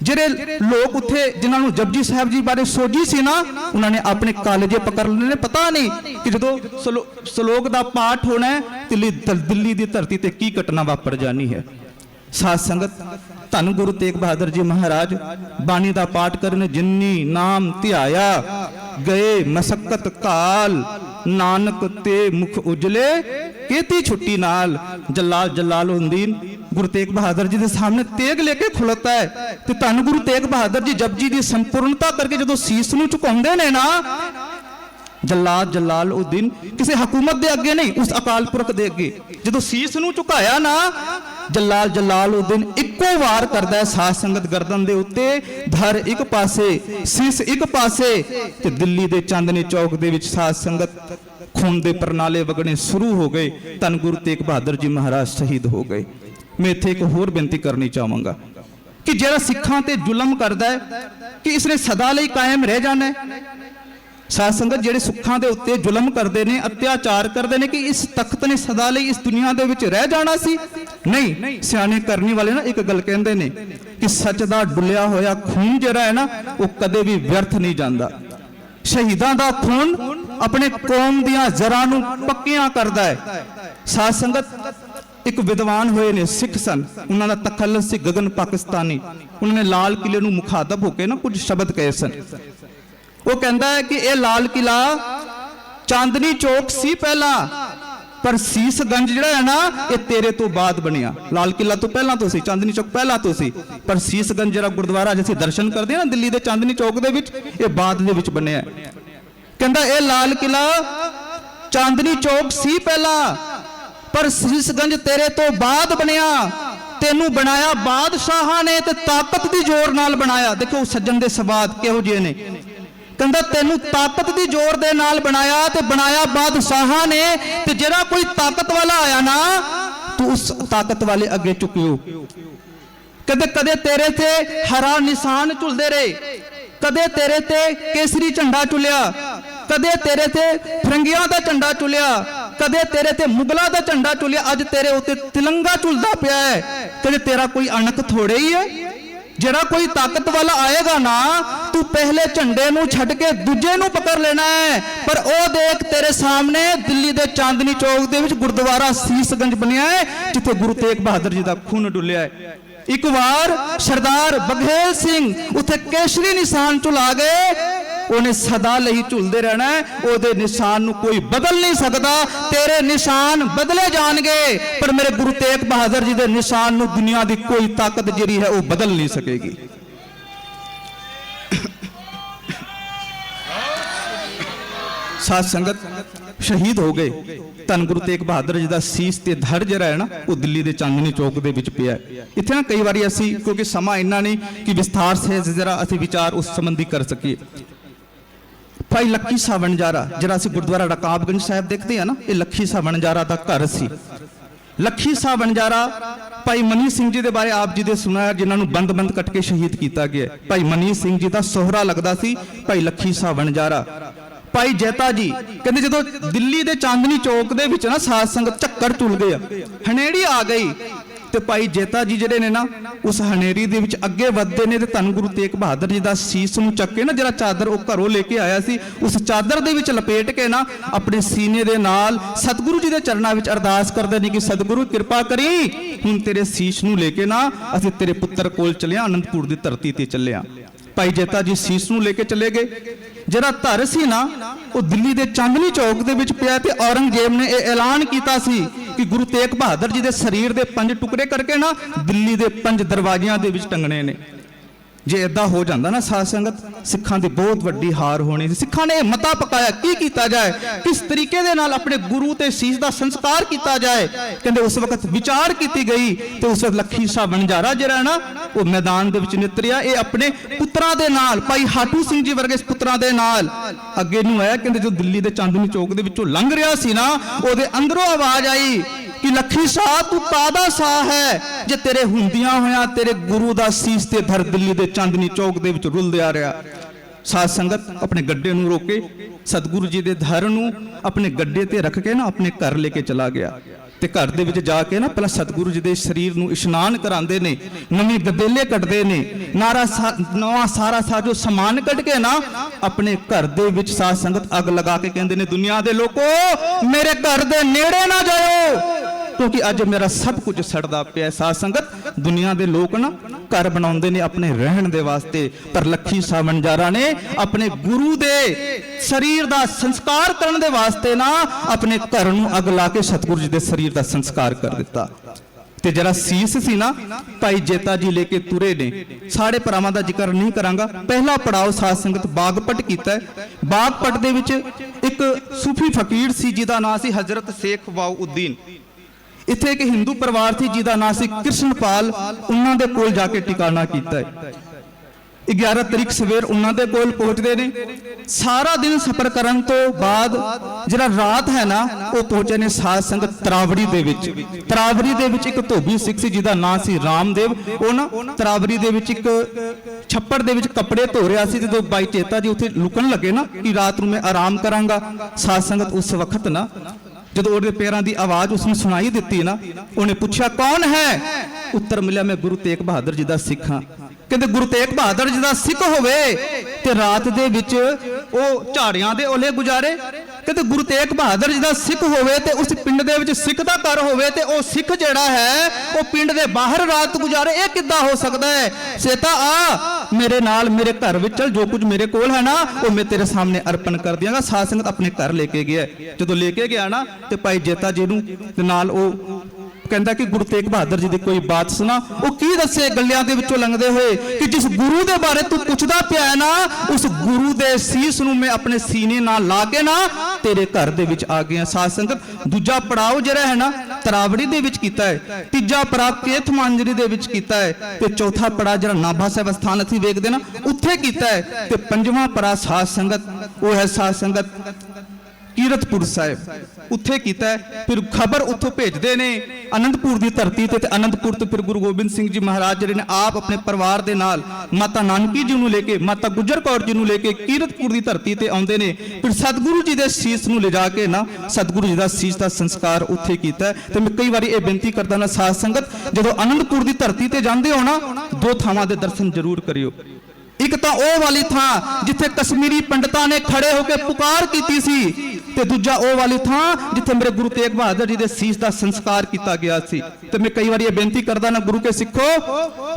ਜਿਹੜੇ ਲੋਕ ਉੱਥੇ, ਜਿਨ੍ਹਾਂ ਨੂੰ ਜਪਜੀ ਸਾਹਿਬ ਜੀ ਬਾਰੇ ਸੋਝੀ ਸੀ ਨਾ, ਉਹਨਾਂ ਨੇ ਆਪਣੇ ਕਾਲਜੇ ਪਕੜ ਲਏ ਨੇ। ਪਤਾ ਨਹੀਂ ਕਿ ਜਦੋਂ ਸ਼ਲੋਕ ਦਾ ਪਾਠ ਹੋਣਾ ਹੈ, ਦਿੱਲੀ ਦਿੱਲੀ ਦੀ ਧਰਤੀ ਤੇ ਕੀ ਘਟਨਾ ਵਾਪਰ ਜਾਣੀ ਹੈ। ਸਾਧ ਸੰਗਤ, ਧੰਨ ਗੁਰੂ ਤੇਗ ਬਹਾਦਰ ਜੀ ਮਹਾਰਾਜ, ਬਾਣੀ ਦਾ ਪਾਠ ਕਰਨ ਜਿੰਨੀ ਨਾਮ ਧਿਆਇਆ, ਗਏ ਮਸਕਤ ਕਾਲ ਨਾਨਕ ਤੇ ਮੁਖ ਉਜਲੇ, ਕੀਤੀ ਛੁੱਟੀ ਨਾਲ ਜਲਾਲ ਜਲਾਲੁਦੀਨ ਗੁਰੂ ਤੇਗ ਬਹਾਦਰ ਜੀ ਦੇ ਸਾਹਮਣੇ ਤੇਗ ਲੈ ਕੇ ਖੁਲਤਾ ਹੈ। ਤੇ ਧੰਨ ਗੁਰੂ ਤੇਗ ਬਹਾਦਰ ਜੀ ਜਪਜੀ ਦੀ ਸੰਪੂਰਨਤਾ ਕਰਕੇ ਜਦੋਂ ਸੀਸ ਨੂੰ ਝੁਕਾਉਂਦੇ ਨੇ ਨਾ, ਜਲਾਲ ਜਲਾਲ ਉਹ ਦਿਨ ਕਿਸੇ ਹਕੂਮਤ ਦੇ ਅੱਗੇ ਨਹੀਂ, ਉਸ ਅਕਾਲ ਪੁਰਖ ਦੇ ਅੱਗੇ। ਜਦੋਂ ਸੀਸ ਨੂੰ ਝੁਕਾਇਆ ਨਾ ਜਲਾਲ ਜਲਾਲ ਇੱਕੋ ਵਾਰ ਕਰਦਾ ਹੈ ਸਾਧ ਸੰਗਤ ਗਰਦਨ ਦੇ ਉੱਤੇ, ਧਰ ਇੱਕ ਪਾਸੇ, ਸੀਸ ਇੱਕ ਪਾਸੇ ਤੇ ਦਿੱਲੀ ਦੇ ਚਾਂਦਨੀ ਚੌਕ ਦੇ ਵਿੱਚ ਸਾਧ ਸੰਗਤ ਖੂਨ ਦੇ ਪ੍ਰਣਾਲੇ ਵਗਣੇ ਸ਼ੁਰੂ ਹੋ ਗਏ, ਧੰਨ ਗੁਰੂ ਤੇਗ ਬਹਾਦਰ ਜੀ ਮਹਾਰਾਜ ਸ਼ਹੀਦ ਹੋ ਗਏ। ਮੈਂ ਇੱਥੇ ਇੱਕ ਹੋਰ ਬੇਨਤੀ ਕਰਨੀ ਚਾਹਾਂਗਾ ਕਿ ਜਿਹੜਾ ਸਿੱਖਾਂ ਤੇ ਜ਼ੁਲਮ ਕਰਦਾ ਹੈ, ਕਿ ਇਸਨੇ ਸਦਾ ਲਈ ਕਾਇਮ ਰਹਿ ਜਾਣਾ ਹੈ ਸਾਧ ਸੰਗਤ ਜਿਹੜੇ ਸੁੱਖਾਂ ਦੇ ਉੱਤੇ ਜ਼ੁਲਮ ਕਰਦੇ ਨੇ, ਅਤਿਆਚਾਰ ਕਰਦੇ ਨੇ ਕਿ ਇਸ ਤਖਤ ਨੇ ਸਦਾ ਲਈ ਇਸ ਦੁਨੀਆ ਦੇ ਵਿੱਚ ਰਹਿ ਜਾਣਾ ਸੀ। ਨਹੀਂ, ਸਿਆਣੇ ਕਰਨੀ ਵਾਲੇ ਨਾ ਇੱਕ ਗੱਲ ਕਹਿੰਦੇ ਨੇ ਕਿ ਸੱਚ ਦਾ ਡੁੱਲਿਆ ਹੋਇਆ ਖੂਨ ਜਿਹੜਾ ਹੈ ਨਾ, ਉਹ ਕਦੇ ਵੀ ਵਿਅਰਥ ਨਹੀਂ ਜਾਂਦਾ। ਸ਼ਹੀਦਾਂ ਦਾ ਖੂਨ ਆਪਣੇ ਕੌਮ ਦੀਆਂ ਜ਼ਰਾਂ ਨੂੰ ਪੱਕੀਆਂ ਕਰਦਾ ਹੈ। ਸਾਧ ਸੰਗਤ ਇੱਕ ਵਿਦਵਾਨ ਹੋਏ ਨੇ, ਸਿੱਖ ਸਨ। ਉਹਨਾਂ ਦਾ ਤਖੱਲਸ ਸੀ ਗਗਨ ਪਾਕਿਸਤਾਨੀ। ਉਹਨਾਂ ਨੇ ਲਾਲ ਕਿਲੇ ਨੂੰ ਮੁਖਾਤਬ ਹੋ ਕੇ ਨਾ ਕੁਝ ਸ਼ਬਦ ਕਹੇ ਸਨ। ਉਹ ਕਹਿੰਦਾ ਹੈ ਕਿ ਇਹ ਲਾਲ ਕਿਲਾ ਚਾਂਦਨੀ ਚੌਕ ਸੀ ਪਹਿਲਾਂ, ਪਰ ਸੀਸਗੰਜ ਜਿਹੜਾ ਹੈ ਨਾ, ਇਹ ਤੇਰੇ ਤੋਂ ਬਾਅਦ ਬਣਿਆ। ਲਾਲ ਕਿਲਾ ਤੋਂ ਪਹਿਲਾਂ ਤੋਂ ਸੀ, ਚਾਂਦਨੀ ਚੌਕ ਪਹਿਲਾਂ ਤੋਂ ਸੀ, ਪਰ ਸੀਸਗੰਜ ਜਿਹੜਾ ਗੁਰਦੁਆਰਾ ਜਿੱਥੇ ਦਰਸ਼ਨ ਕਰਦੇ ਆ ਨਾ ਦਿੱਲੀ ਦੇ ਚਾਂਦਨੀ ਚੌਕ ਦੇ ਵਿੱਚ, ਇਹ ਬਾਅਦ ਦੇ ਵਿੱਚ ਬਣਿਆ ਕਹਿੰਦਾ ਇਹ ਲਾਲ ਕਿਲਾ ਚਾਂਦਨੀ ਚੌਕ ਸੀ ਪਹਿਲਾਂ, ਪਰ ਸੀਸਗੰਜ ਤੇਰੇ ਤੋਂ ਬਾਅਦ ਬਣਿਆ। ਤੈਨੂੰ ਬਣਾਇਆ ਬਾਦਸ਼ਾਹਾਂ ਨੇ ਤੇ ਤਾਕਤ ਦੀ ਜ਼ੋਰ ਨਾਲ ਬਣਾਇਆ। ਦੇਖੋ ਸੱਜਣ ਦੇ ਸਵਾਦ ਕਿਹੋ ਜਿਹੇ ਨੇ। ਕਹਿੰਦਾ ਤੈਨੂੰ ਤਾਕਤ ਦੀ ਜ਼ੋਰ ਦੇ ਨਾਲ ਬਣਾਇਆ ਤੇ ਬਣਾਇਆ ਬਾਦਸ਼ਾਹਾਂ ਨੇ ਤੇ ਜਿਹੜਾ ਕੋਈ ਤਾਕਤ ਵਾਲਾ ਆਇਆ ਨਾ, ਤੂੰ ਉਸ ਤਾਕਤ ਵਾਲੇ ਅੱਗੇ ਝੁਕਿਓ। ਕਦੇ ਕਦੇ ਤੇਰੇ ਤੇ ਹਰਾ ਨਿਸ਼ਾਨ ਝੁਲਦੇ ਰਹੇ। ਕਦੇ ਤੇਰੇ ਤੇ ਕੇਸਰੀ ਝੰਡਾ ਝੁਲਿਆ। ਕਦੇ ਤੇਰੇ ਤੇ ਫਰੰਗੀਆਂ ਦਾ ਝੰਡਾ ਝੁਲਿਆ। ਕਦੇ ਤੇਰੇ ਤੇ ਮੁਗਲਾਂ ਦਾ ਝੰਡਾ ਝੁਲਿਆ। ਅੱਜ ਤੇਰੇ ਉੱਤੇ ਤਿਲੰਗਾ ਝੁਲਦਾ ਪਿਆ ਹੈ। ਕਦੇ ਤੇਰਾ ਕੋਈ ਅਣਖ ਥੋੜੇ ਹੀ ਹੈ। ਜਿਹੜਾ ਕੋਈ ਤਾਕਤ ਵਾਲਾ ਆਏਗਾ ਨਾ, ਤੂੰ ਪਹਿਲੇ ਝੰਡੇ ਨੂੰ ਛੱਡ ਕੇ ਦੂਜੇ ਨੂੰ ਪਕੜ ਲੈਣਾ ਹੈ। ਪਰ ਉਹ ਦੇਖ ਤੇਰੇ ਸਾਹਮਣੇ ਦਿੱਲੀ ਦੇ ਚਾਂਦਨੀ ਚੌਕ ਦੇ ਵਿੱਚ ਗੁਰਦੁਆਰਾ ਸੀਸਗੰਜ ਬਣਿਆ ਹੈ, ਜਿੱਥੇ ਗੁਰੂ ਤੇਗ ਬਹਾਦਰ ਜੀ ਦਾ ਖੂਨ ਡੁੱਲਿਆ ਹੈ। ਇੱਕ ਵਾਰ ਸਰਦਾਰ ਬਘੇਲ ਸਿੰਘ ਉੱਥੇ ਕੇਸ਼ਰੀ ਨਿਸ਼ਾਨ ਚੁਲਾ ਗਏ ਉਹਨੇ ਸਦਾ ਲਈ ਝੁਲਦੇ ਰਹਿਣਾ ਉਹਦੇ ਨਿਸ਼ਾਨ ਨੂੰ ਕੋਈ ਬਦਲ ਨਹੀਂ ਸਕਦਾ, ਤੇਰੇ ਨਿਸ਼ਾਨ ਬਦਲੇ ਜਾਣਗੇ, ਪਰ ਮੇਰੇ ਗੁਰੂ ਤੇਗ ਬਹਾਦਰ ਜੀ ਦੇ ਨਿਸ਼ਾਨ ਨੂੰ ਦੁਨੀਆ ਦੀ ਕੋਈ ਤਾਕਤ ਜਿਹੜੀ ਹੈ, ਉਹ ਬਦਲ ਨਹੀਂ ਸਕੇਗੀ। ਸਾਧ ਸੰਗਤ, ਸ਼ਹੀਦ ਹੋ ਗਏ। ਧੰਨ ਗੁਰੂ ਤੇਗ ਬਹਾਦਰ ਜੀ ਦਾ ਸੀਸ ਤੇ ਧੜ ਜਿਹੜਾ ਹੈ ਨਾ, ਉਹ ਦਿੱਲੀ ਦੇ ਚਾਂਦਨੀ ਚੌਕ ਦੇ ਵਿੱਚ ਪਿਆ ਇੱਥੇ ਨਾ ਕਈ ਵਾਰੀ ਅਸੀਂ, ਕਿਉਂਕਿ ਸਮਾਂ ਇੰਨਾ ਨਹੀਂ ਕਿ ਵਿਸਥਾਰ ਸੇ ਜ਼ਰਾ ਅਸੀਂ ਵਿਚਾਰ ਉਸ ਸੰਬੰਧੀ ਕਰ ਸਕੀਏ। ਭਾਈ ਲੱਖੀ ਸਾਵਣਜਾਰਾ, ਜਿਹੜਾ ਅਸੀਂ ਗੁਰਦੁਆਰਾ ਰਕਾਬਗੰਜ ਸਾਹਿਬ ਦੇਖਦੇ ਆ ਨਾ, ਇਹ ਲੱਖੀ ਸਾਵਣਜਾਰਾ ਦਾ ਘਰ ਸੀ। ਲੱਖੀ ਸਾਵਣਜਾਰਾ, ਭਾਈ ਮਨੀ ਸਿੰਘ ਜੀ ਦੇ ਬਾਰੇ ਆਪ ਜੀ ਦੇ ਸੁਣਾਇਆ ਜਿਨ੍ਹਾਂ ਨੂੰ ਬੰਦ-ਬੰਦ ਕੱਟ ਕੇ ਸ਼ਹੀਦ ਕੀਤਾ ਗਿਆ। ਭਾਈ ਮਨੀ ਸਿੰਘ ਜੀ ਦਾ ਸੋਹਰਾ ਲੱਗਦਾ ਸੀ ਭਾਈ ਲੱਖੀ ਸਾਵਣਜਾਰਾ। ਭਾਈ ਜੈਤਾ ਜੀ, ਕਹਿੰਦੇ ਜਦੋਂ ਦਿੱਲੀ ਦੇ ਚਾਂਦਨੀ ਚੌਕ ਦੇ ਵਿੱਚ ਨਾ ਸਾਧ ਸੰਗਤ ਚੱਕਰ ਚੁੱਲ ਗਿਆ ਹਨੇੜੀ ਆ ਗਈ। ਤੇ ਭਾਈ ਜੇਤਾ ਜੀ ਜਿਹੜੇ ਨੇ ਨਾ, ਉਸ ਹਨੇਰੀ ਦੇ ਵਿੱਚ ਅੱਗੇ ਵੱਧਦੇ ਨੇ ਤੇ ਧੰਨ ਗੁਰੂ ਤੇਗ ਬਹਾਦਰ ਜੀ ਦਾ ਸੀਸ ਨੂੰ ਚੱਕ ਕੇ ਨਾ ਜਿਹੜਾ ਚਾਦਰ ਉਹ ਘਰੋਂ ਲੈ ਕੇ ਆਇਆ ਸੀ, ਉਸ ਚਾਦਰ ਦੇ ਵਿੱਚ ਲਪੇਟ ਕੇ ਨਾ ਆਪਣੇ ਸੀਨੇ ਦੇ ਨਾਲ ਸਤਿਗੁਰੂ ਜੀ ਦੇ ਚਰਨਾਂ ਵਿੱਚ ਅਰਦਾਸ ਕਰਦੇ ਨੇ ਕਿ ਸਤਿਗੁਰੂ ਕਿਰਪਾ ਕਰੀ, ਹੁਣ ਤੇਰੇ ਸੀਸ ਨੂੰ ਲੈ ਕੇ ਨਾ ਅਸੀਂ ਤੇਰੇ ਪੁੱਤਰ ਕੋਲ ਚੱਲਿਆ ਅਨੰਦਪੁਰ ਦੀ ਧਰਤੀ ਤੇ ਚੱਲਿਆ ਭਾਈ ਜੇਤਾ ਜੀ ਸੀਸ ਨੂੰ ਲੈ ਕੇ ਚਲੇ ਗਏ। ਜਿਹੜਾ ਧਰ ਸੀ ਨਾ, ਉਹ ਦਿੱਲੀ ਦੇ ਚਾਂਦਨੀ ਚੌਕ ਦੇ ਵਿੱਚ ਪਿਆ ਤੇ ਔਰੰਗਜ਼ੇਬ ਨੇ ਇਹ ਐਲਾਨ ਕੀਤਾ ਸੀ ਕਿ ਗੁਰੂ ਤੇਗ ਬਹਾਦਰ ਜੀ ਦੇ ਸਰੀਰ ਦੇ ਪੰਜ ਟੁਕੜੇ ਕਰਕੇ ਨਾ ਦਿੱਲੀ ਦੇ ਪੰਜ ਦਰਵਾਜ਼ਿਆਂ ਦੇ ਵਿੱਚ ਟੰਗਣੇ ਨੇ। ਜੇ ਇਦਾਂ ਹੋ ਜਾਂਦਾ ਨਾ ਸਾਧ ਸੰਗਤ, ਸਿੱਖਾਂ ਦੀ ਬਹੁਤ ਵੱਡੀ ਹਾਰ ਹੋਣੀ ਸੀ। ਸਿੱਖਾਂ ਨੇ ਇਹ ਮਤਾ ਪਕਾਇਆ, ਕੀ ਕੀਤਾ ਜਾਏ? ਕਿਸ ਤਰੀਕੇ ਦੇ ਨਾਲ ਆਪਣੇ ਗੁਰੂ ਤੇ ਸੀਸ ਦਾ ਸੰਸਕਾਰ ਕੀਤਾ ਜਾਏ? ਕਹਿੰਦੇ ਉਸ ਵਕਤ ਵਿਚਾਰ ਕੀਤੀ ਗਈ ਤੇ ਉਸ ਵਕਤ ਲੱਖੀ ਸਾਹਿਬ ਬਣਜਾਰਾ ਜਿਹੜਾ ਨਾ, ਉਹ ਮੈਦਾਨ ਦੇ ਵਿੱਚ ਨਿਤਰਿਆ ਇਹ ਆਪਣੇ ਪੁੱਤਰਾਂ ਦੇ ਨਾਲ, ਭਾਈ ਹਾਟੂ ਸਿੰਘ ਜੀ ਵਰਗੇ ਪੁੱਤਰਾਂ ਦੇ ਨਾਲ। ਅੱਗੇ ਨੂੰ ਆਇਆ, ਕਹਿੰਦੇ ਜੋ ਦਿੱਲੀ ਦੇ ਚਾਂਦਨੀ ਚੌਕ ਦੇ ਵਿੱਚੋਂ ਲੰਘ ਰਿਹਾ ਸੀ ਨਾ, ਉਹਦੇ ਅੰਦਰੋਂ ਆਵਾਜ਼ ਆਈ ਕਿ ਲੱਖੀ ਸਾਹ ਤੂੰ ਕਾਦਾ ਸਾਹ ਹੈ। ਜੇ ਤੇਰੇ ਹੁੰਦੀਆਂ ਹੋਇਆਂ, ਤੇਰੇ ਗੁਰੂ ਦਾ ਸੀਸ ਤੇ ਧਰ ਦਿੱਲੀ ਦੇ ਚਾਂਦਨੀ ਚੌਕ ਦੇ ਵਿੱਚ ਰੁਲਦਿਆ ਰਿਹਾ। ਸਾਧ ਸੰਗਤ ਆਪਣੇ ਗੱਡੇ ਨੂੰ ਰੋਕੇ, ਸਤਿਗੁਰੂ ਜੀ ਦੇ ਧਰ ਨੂੰ ਆਪਣੇ ਗੱਡੇ ਤੇ ਰੱਖ ਕੇ ਨਾ ਆਪਣੇ ਘਰ ਲੈ ਕੇ ਚਲਾ ਗਿਆ। ਤੇ ਘਰ ਦੇ ਵਿੱਚ ਜਾ ਕੇ ਨਾ ਪਹਿਲਾਂ ਸਤਿਗੁਰੂ ਜੀ ਦੇ ਸਰੀਰ ਨੂੰ ਇਸ਼ਨਾਨ ਕਰਾਉਂਦੇ ਨੇ, ਨਵੇਂ ਗਦੇਲੇ ਕੱਢਦੇ ਨੇ, ਨਾਰਾ ਨਵਾਂ ਸਾਰਾ ਸਾਜੋ ਸਮਾਨ ਕੱਢ ਕੇ ਨਾ ਆਪਣੇ ਘਰ ਦੇ ਵਿੱਚ ਸਾਧ ਸੰਗਤ ਅੱਗ ਲਗਾ ਕੇ ਕਹਿੰਦੇ ਨੇ, ਦੁਨੀਆ ਦੇ ਲੋਕੋ, ਮੇਰੇ ਘਰ ਦੇ ਨੇੜੇ ਨਾ ਜਾਇਓ। ਕਿਉਂਕਿ ਅੱਜ ਮੇਰਾ ਸਭ ਕੁਝ ਸੜਦਾ ਪਿਆ ਹੈ। ਸਾਧ ਸੰਗਤ, ਦੁਨੀਆ ਦੇ ਲੋਕ ਨਾ ਘਰ ਬਣਾਉਂਦੇ ਨੇ ਆਪਣੇ ਰਹਿਣ ਦੇ ਵਾਸਤੇ। ਪਰ ਲੱਖੀ ਸਾਵਣਜਾਰਾ ਨੇ ਆਪਣੇ ਗੁਰੂ ਦੇ ਸਰੀਰ ਦਾ ਸੰਸਕਾਰ ਕਰਨ ਦੇ ਵਾਸਤੇ ਨਾ ਆਪਣੇ ਘਰ ਨੂੰ ਅੱਗ ਲਾ ਕੇ ਸਤਿਗੁਰੂ ਜੀ ਦੇ ਸਰੀਰ ਦਾ ਸੰਸਕਾਰ ਕਰ ਦਿੱਤਾ। ਤੇ ਜਿਹੜਾ ਸੀਸ ਸੀ ਨਾ, ਭਾਈ ਜੇਤਾ ਜੀ ਲੈ ਕੇ ਤੁਰੇ ਨੇ, ਸਾਡੇ ਭਰਾਵਾਂ ਦਾ ਜ਼ਿਕਰ ਨਹੀਂ ਕਰਾਂਗਾ। ਪਹਿਲਾ ਪੜਾਅ ਸਾਧ ਸੰਗਤ ਬਾਗਪਟ ਕੀਤਾ ਹੈ। ਬਾਗਪਟ ਦੇ ਵਿੱਚ ਇੱਕ ਸੂਫੀ ਫਕੀਰ ਸੀ, ਜਿਹਦਾ ਨਾਮ ਸੀ ਹਜ਼ਰਤ ਸ਼ੇਖ ਵਾਉਉਦੀਨ ਇੱਥੇ ਇੱਕ ਹਿੰਦੂ ਪਰਿਵਾਰ ਸੀ ਜਿਹਦਾ ਨਾਂ ਸੀ ਕ੍ਰਿਸ਼ਨਪਾਲ। ਉਹਨਾਂ ਦੇ ਕੋਲ ਜਾ ਕੇ ਟਿਕਾਣਾ ਕੀਤਾ ਹੈ। 11 ਤਰੀਕ ਸਵੇਰ ਉਹਨਾਂ ਦੇ ਕੋਲ ਪਹੁੰਚਦੇ ਨੇ। ਸਾਰਾ ਦਿਨ ਸਫ਼ਰ ਕਰਨ ਤੋਂ ਬਾਅਦ ਜਿਹੜਾ ਰਾਤ ਹੈ ਨਾ, ਉਹ ਪਹੁੰਚੇ ਨੇ ਸਾਧ ਸੰਗਤ ਤਰਾਵੜੀ ਦੇ ਵਿੱਚ। ਤਰਾਵੜੀ ਦੇ ਵਿੱਚ ਇੱਕ ਧੋਬੀ ਸਿੱਖ ਸੀ ਜਿਹਦਾ ਨਾਂ ਸੀ ਰਾਮਦੇਵ। ਉਹ ਨਾ ਤਰਾਵੜੀ ਦੇ ਵਿੱਚ ਇੱਕ ਛੱਪੜ ਦੇ ਵਿੱਚ ਕੱਪੜੇ ਧੋ ਰਿਹਾ ਸੀ। ਜਦੋਂ ਬਾਈ ਚੇਤਾ ਜੀ ਉੱਥੇ ਲੁਕਣ ਲੱਗੇ ਨਾ ਕਿ ਰਾਤ ਨੂੰ ਮੈਂ ਆਰਾਮ ਕਰਾਂਗਾ, ਸਾਧ ਸੰਗਤ ਉਸ ਵਕਤ ਨਾ ਜਦੋਂ ਉਹਦੇ ਪੈਰਾਂ ਦੀ ਆਵਾਜ਼ ਉਸ ਨੂੰ ਸੁਣਾਈ ਦਿੱਤੀ ਨਾ ਉਹਨੇ ਪੁੱਛਿਆ ਕੌਣ ਹੈ। ਉੱਤਰ ਮਿਲਿਆ ਮੈਂ ਗੁਰੂ ਤੇਗ ਬਹਾਦਰ ਜੀ ਦਾ ਸਿੱਖ ਹਾਂ। ਕਹਿੰਦੇ ਗੁਰੂ ਤੇਗ ਬਹਾਦਰ ਜੀ ਦਾ ਸਿੱਖ ਹੋਵੇ ਤੇ ਰਾਤ ਦੇ ਵਿੱਚ ਉਹ ਝਾੜੀਆਂ ਦੇ ਓਲੇ ਗੁਜ਼ਾਰੇ। ਕਹਿੰਦੇ ਗੁਰੂ ਤੇਗ ਬਹਾਦਰ ਜੀ ਦਾ ਸਿੱਖ ਹੋਵੇ ਤੇ ਉਸ ਪਿੰਡ ਦੇ ਵਿੱਚ ਸਿੱਖ ਦਾ ਘਰ ਹੋਵੇ ਤੇ ਉਹ ਸਿੱਖ ਜਿਹੜਾ ਹੈ, ਉਹ ਪਿੰਡ ਦੇ ਬਾਹਰ ਰਾਤ ਗੁਜ਼ਾਰੇ। ਇਹ ਕਿੱਦਾਂ ਹੋ ਸਕਦਾ ਹੈ? ਸੇਤਾ, ਆ, ਮੇਰੇ ਨਾਲ ਮੇਰੇ ਘਰ ਵਿੱਚ ਚਲ, ਜੋ ਕੁਝ ਮੇਰੇ ਕੋਲ ਹੈ ਨਾ, ਉਹ ਮੈਂ ਤੇਰੇ ਸਾਹਮਣੇ ਅਰਪਣ ਕਰ ਦਿਆਂਗਾ। ਸਾਧ ਸੰਗਤ ਆਪਣੇ ਘਰ ਲੈ ਕੇ ਗਿਆ। ਜਦੋਂ ਲੈ ਕੇ ਗਿਆ ਨਾ, ਤੇ ਭਾਈ ਜੇਤਾ ਜੀ ਨੂੰ ਤੇ ਨਾਲ ਉਹ ਕਹਿੰਦਾ ਕਿ ਗੁਰੂ ਤੇਗ ਬਹਾਦਰ ਜੀ ਦੀ ਕੋਈ ਬਾਤ ਸੁਣਾ। ਉਹ ਕੀ ਦੱਸੇ ਗੱਲਿਆਂ ਦੇ ਵਿੱਚੋਂ ਲੰਘਦੇ ਹੋਏ ਕਿ ਜਿਸ ਗੁਰੂ ਦੇ ਬਾਰੇ ਤੂੰ ਪੁੱਛਦਾ ਪਿਆ ਨਾ, ਉਸ ਗੁਰੂ ਦੇ ਸੀਸ ਨੂੰ ਮੈਂ ਆਪਣੇ ਸੀਨੇ ਨਾਲ ਲਾ ਕੇ ਨਾ, ਤੇਰੇ ਘਰ ਦੇ ਵਿੱਚ ਆ ਗਿਆ। ਸਾਧ ਸੰਗਤ, ਦੂਜਾ ਪੜਾਅ ਜਿਹੜਾ ਹੈ ਨਾ, ਤਰਾਵੜੀ ਦੇ ਵਿੱਚ ਕੀਤਾ ਹੈ। ਤੀਜਾ ਪੜਾਅ ਕੇਥ ਮਾਂਜਰੀ ਦੇ ਵਿੱਚ ਕੀਤਾ ਹੈ। ਤੇ ਚੌਥਾ ਪੜਾਅ ਜਿਹੜਾ ਨਾਭਾ ਸਾਹਿਬ ਸਥਾਨ ਅਸੀਂ ਵੇਖਦੇ ਨਾ, ਉੱਥੇ ਕੀਤਾ ਹੈ। ਤੇ ਪੰਜਵਾਂ ਪੜਾਅ ਸਾਧ ਸੰਗਤ, ਉਹ ਹੈ ਸਾਧ ਸੰਗਤ ਕੀਰਤਪੁਰ ਸਾਹਿਬ। ਉੱਥੇ ਕੀਤਾ ਫਿਰ ਖਬਰ ਉੱਥੋਂ ਭੇਜਦੇ ਨੇ, ਅਨੰਦਪੁਰ ਦੀ ਧਰਤੀ ਤੇ ਤੇ ਅਨੰਦਪੁਰ ਤੋਂ ਫਿਰ ਗੁਰੂ ਗੋਬਿੰਦ ਸਿੰਘ ਜੀ ਮਹਾਰਾਜ ਜਿਹੜੇ ਨੇ, ਆਪ ਆਪਣੇ ਪਰਿਵਾਰ ਦੇ ਨਾਲ ਮਾਤਾ ਨਾਨਕੀ ਜੀ ਨੂੰ ਲੈ ਕੇ, ਮਾਤਾ ਗੁਜਰ ਕੌਰ ਜੀ ਨੂੰ ਲੈ ਕੇ ਕੀਰਤਪੁਰ ਦੀ ਧਰਤੀ ਤੇ ਆਉਂਦੇ ਨੇ। ਫਿਰ ਸਤਿਗੁਰੂ ਜੀ ਦੇ ਸੀਸ ਨੂੰ ਲਿਜਾ ਕੇ ਨਾ, ਸਤਿਗੁਰੂ ਜੀ ਦਾ ਸੀਸ ਦਾ ਸੰਸਕਾਰ ਉੱਥੇ ਕੀਤਾ ਤੇ ਮੈਂ ਕਈ ਵਾਰੀ ਇਹ ਬੇਨਤੀ ਕਰਦਾ ਨਾ, ਸਾਧ ਸੰਗਤ, ਜਦੋਂ ਅਨੰਦਪੁਰ ਦੀ ਧਰਤੀ ਤੇ ਜਾਂਦੇ ਹੋ ਨਾ, ਦੋ ਥਾਵਾਂ ਦੇ ਦਰਸ਼ਨ ਜ਼ਰੂਰ ਕਰਿਓ। ਇੱਕ ਤਾਂ ਉਹ ਵਾਲੀ ਥਾਂ ਜਿੱਥੇ ਕਸ਼ਮੀਰੀ ਪੰਡਤਾਂ ਨੇ ਖੜੇ ਹੋ ਕੇ ਪੁਕਾਰ ਕੀਤੀ ਸੀ ਤੇ ਦੂਜਾ ਉਹ ਵਾਲੀ ਥਾਂ ਜਿੱਥੇ ਮੇਰੇ ਗੁਰੂ ਤੇਗ ਬਹਾਦਰ ਜੀ ਦੇ ਸੀਸ ਦਾ ਸੰਸਕਾਰ ਕੀਤਾ ਗਿਆ ਸੀ। ਤੇ ਮੈਂ ਕਈ ਵਾਰੀ ਇਹ ਬੇਨਤੀ ਕਰਦਾ ਨਾ, ਗੁਰੂ ਕੇ ਸਿੱਖੋ,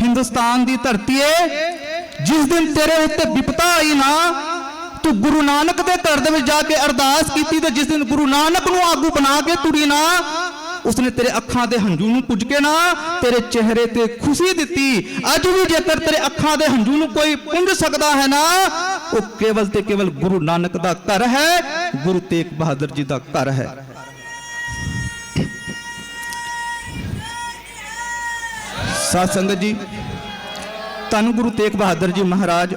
ਹਿੰਦੁਸਤਾਨ ਦੀ ਧਰਤੀ ਏ, ਜਿਸ ਦਿਨ ਤੇਰੇ ਉੱਤੇ ਵਿਪਤਾ ਆਈ ਨਾ, ਤੂੰ ਗੁਰੂ ਨਾਨਕ ਦੇ ਘਰ ਦੇ ਵਿੱਚ ਜਾ ਕੇ ਅਰਦਾਸ ਕੀਤੀ ਤੇ ਜਿਸ ਦਿਨ ਗੁਰੂ ਨਾਨਕ ਨੂੰ ਆਗੂ ਬਣਾ ਕੇ ਤੁਰੀ ਨਾ, ਉਸਨੇ ਤੇਰੇ ਅੱਖਾਂ ਦੇ ਹੰਝੂ ਨੂੰ ਪੁੱਜ ਕੇ ਨਾ, ਤੇਰੇ ਚਿਹਰੇ ਤੇ ਖੁਸ਼ੀ ਦਿੱਤੀ। ਅੱਜ ਵੀ ਜੇਕਰ ਤੇਰੇ ਅੱਖਾਂ ਦੇ ਹੰਝੂ ਨੂੰ ਕੋਈ ਪੁੰਜ ਸਕਦਾ ਹੈ ਨਾ ਉਹ ਕੇਵਲ ਤੇ ਕੇਵਲ ਗੁਰੂ ਨਾਨਕ ਦਾ ਘਰ ਹੈ, ਗੁਰੂ ਤੇਗ ਬਹਾਦਰ ਜੀ ਦਾ ਘਰ ਹੈ। ਸਾਧ ਸੰਗਤ ਜੀ, ਧੰਨ ਗੁਰੂ ਤੇਗ ਬਹਾਦਰ ਜੀ ਮਹਾਰਾਜ,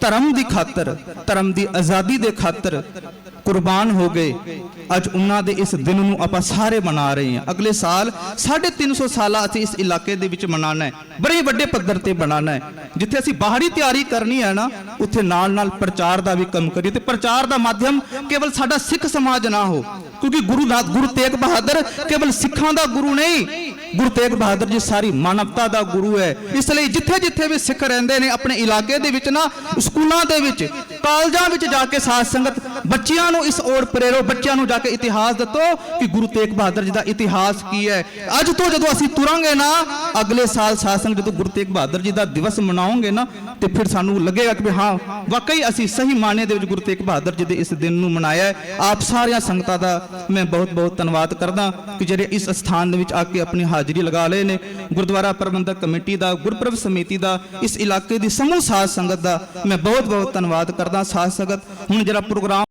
ਧਰਮ ਦੀ ਖਾਤਰ, ਧਰਮ ਦੀ ਆਜ਼ਾਦੀ ਦੇ ਖਾਤਰ ਕੁਰਬਾਨ ਹੋ ਗਏ। ਅੱਜ ਉਹਨਾਂ ਦੇ ਇਸ ਦਿਨ ਨੂੰ ਆਪਾਂ ਸਾਰੇ ਮਨਾ ਰਹੇ ਹਾਂ। ਅਗਲੇ ਸਾਲ 350 ਸਾਲਾਂ ਅਸੀਂ ਇਸ ਇਲਾਕੇ ਦੇ ਵਿੱਚ ਮਨਾਣਾ ਹੈ। ਬੜੇ ਵੱਡੇ ਪੱਧਰ ਤੇ ਮਨਾਣਾ ਹੈ। ਜਿੱਥੇ ਅਸੀਂ ਬਾਹਰੀ ਤਿਆਰੀ ਕਰਨੀ ਹੈ ਨਾ, ਉੱਥੇ ਨਾਲ ਨਾਲ ਪ੍ਰਚਾਰ ਦਾ ਵੀ ਕੰਮ ਕਰੀਏ ਤੇ ਪ੍ਰਚਾਰ ਦਾ ਮਾਧਿਅਮ ਕੇਵਲ ਸਾਡਾ ਸਿੱਖ ਸਮਾਜ ਨਾ ਹੋ। ਕਿਉਂਕਿ ਗੁਰੂ ਨਾਥ, ਗੁਰੂ ਤੇਗ ਬਹਾਦਰ ਕੇਵਲ ਸਿੱਖਾਂ ਦਾ ਗੁਰੂ ਨਹੀਂ, ਗੁਰੂ ਤੇਗ ਬਹਾਦਰ ਜੀ ਸਾਰੀ ਮਾਨਵਤਾ ਦਾ ਗੁਰੂ ਹੈ। ਇਸ ਲਈ ਜਿੱਥੇ ਜਿੱਥੇ ਵੀ ਸਿੱਖ ਰਹਿੰਦੇ ਨੇ, ਆਪਣੇ ਇਲਾਕੇ ਦੇ ਵਿੱਚ ਨਾ, ਸਕੂਲਾਂ ਦੇ ਵਿੱਚ, ਕਾਲਜਾਂ ਵਿੱਚ ਜਾ ਕੇ ਸਾਧ ਸੰਗਤ ਬੱਚਿਆਂ ਨੂੰ ਇਸ ਓਰ ਪ੍ਰੇਰੋ, ਬੱਚਿਆਂ ਨੂੰ ਜਾ ਕੇ ਇਤਿਹਾਸ ਦੱਸੋ ਕਿ ਗੁਰੂ ਤੇਗ ਬਹਾਦਰ ਜੀ ਦਾ ਇਤਿਹਾਸ ਕੀ ਹੈ। ਅੱਜ ਤੋਂ ਜਦੋਂ ਅਸੀਂ ਤੁਰਾਂਗੇ ਨਾ, ਅਗਲੇ ਸਾਲ ਸਾਧ ਜਦੋਂ ਗੁਰੂ ਤੇਗ ਬਹਾਦਰ ਜੀ ਦਾ ਦਿਵਸ ਮਨਾਉਂਗੇ ਨਾ, ਤੇ ਫਿਰ ਸਾਨੂੰ ਲੱਗੇਗਾ ਕਿ ਹਾਂ, ਵਾਕਈ ਅਸੀਂ ਸਹੀ ਮਾਨੇ ਦੇ ਵਿੱਚ ਗੁਰੂ ਤੇਗ ਬਹਾਦਰ ਜੀ ਦੇ ਇਸ ਦਿਨ ਨੂੰ ਮਨਾਇਆ ਆਪ ਸਾਰੀਆਂ ਸੰਗਤਾਂ ਦਾ ਮੈਂ ਬਹੁਤ ਬਹੁਤ ਧੰਨਵਾਦ ਕਰਦਾ ਕਿ ਜਿਹੜੇ ਇਸ ਸਥਾਨ ਦੇ ਵਿੱਚ ਆ ਕੇ ਆਪਣੀ ਹਾਜ਼ਰੀ ਲਗਾ ਲਏ ਨੇ। ਗੁਰਦੁਆਰਾ ਪ੍ਰਬੰਧਕ ਕਮੇਟੀ ਦਾ, ਗੁਰਪ੍ਰਬ ਸਮਿਤੀ ਦਾ, ਇਸ ਇਲਾਕੇ ਦੀ ਸਮੂਹ ਸਾਧ ਸੰਗਤ ਦਾ ਮੈਂ ਬਹੁਤ ਬਹੁਤ ਧੰਨਵਾਦ ਕਰਦਾ। ਸਾਧ ਸੰਗਤ, ਹੁਣ ਜਿਹੜਾ ਪ੍ਰੋਗਰਾਮ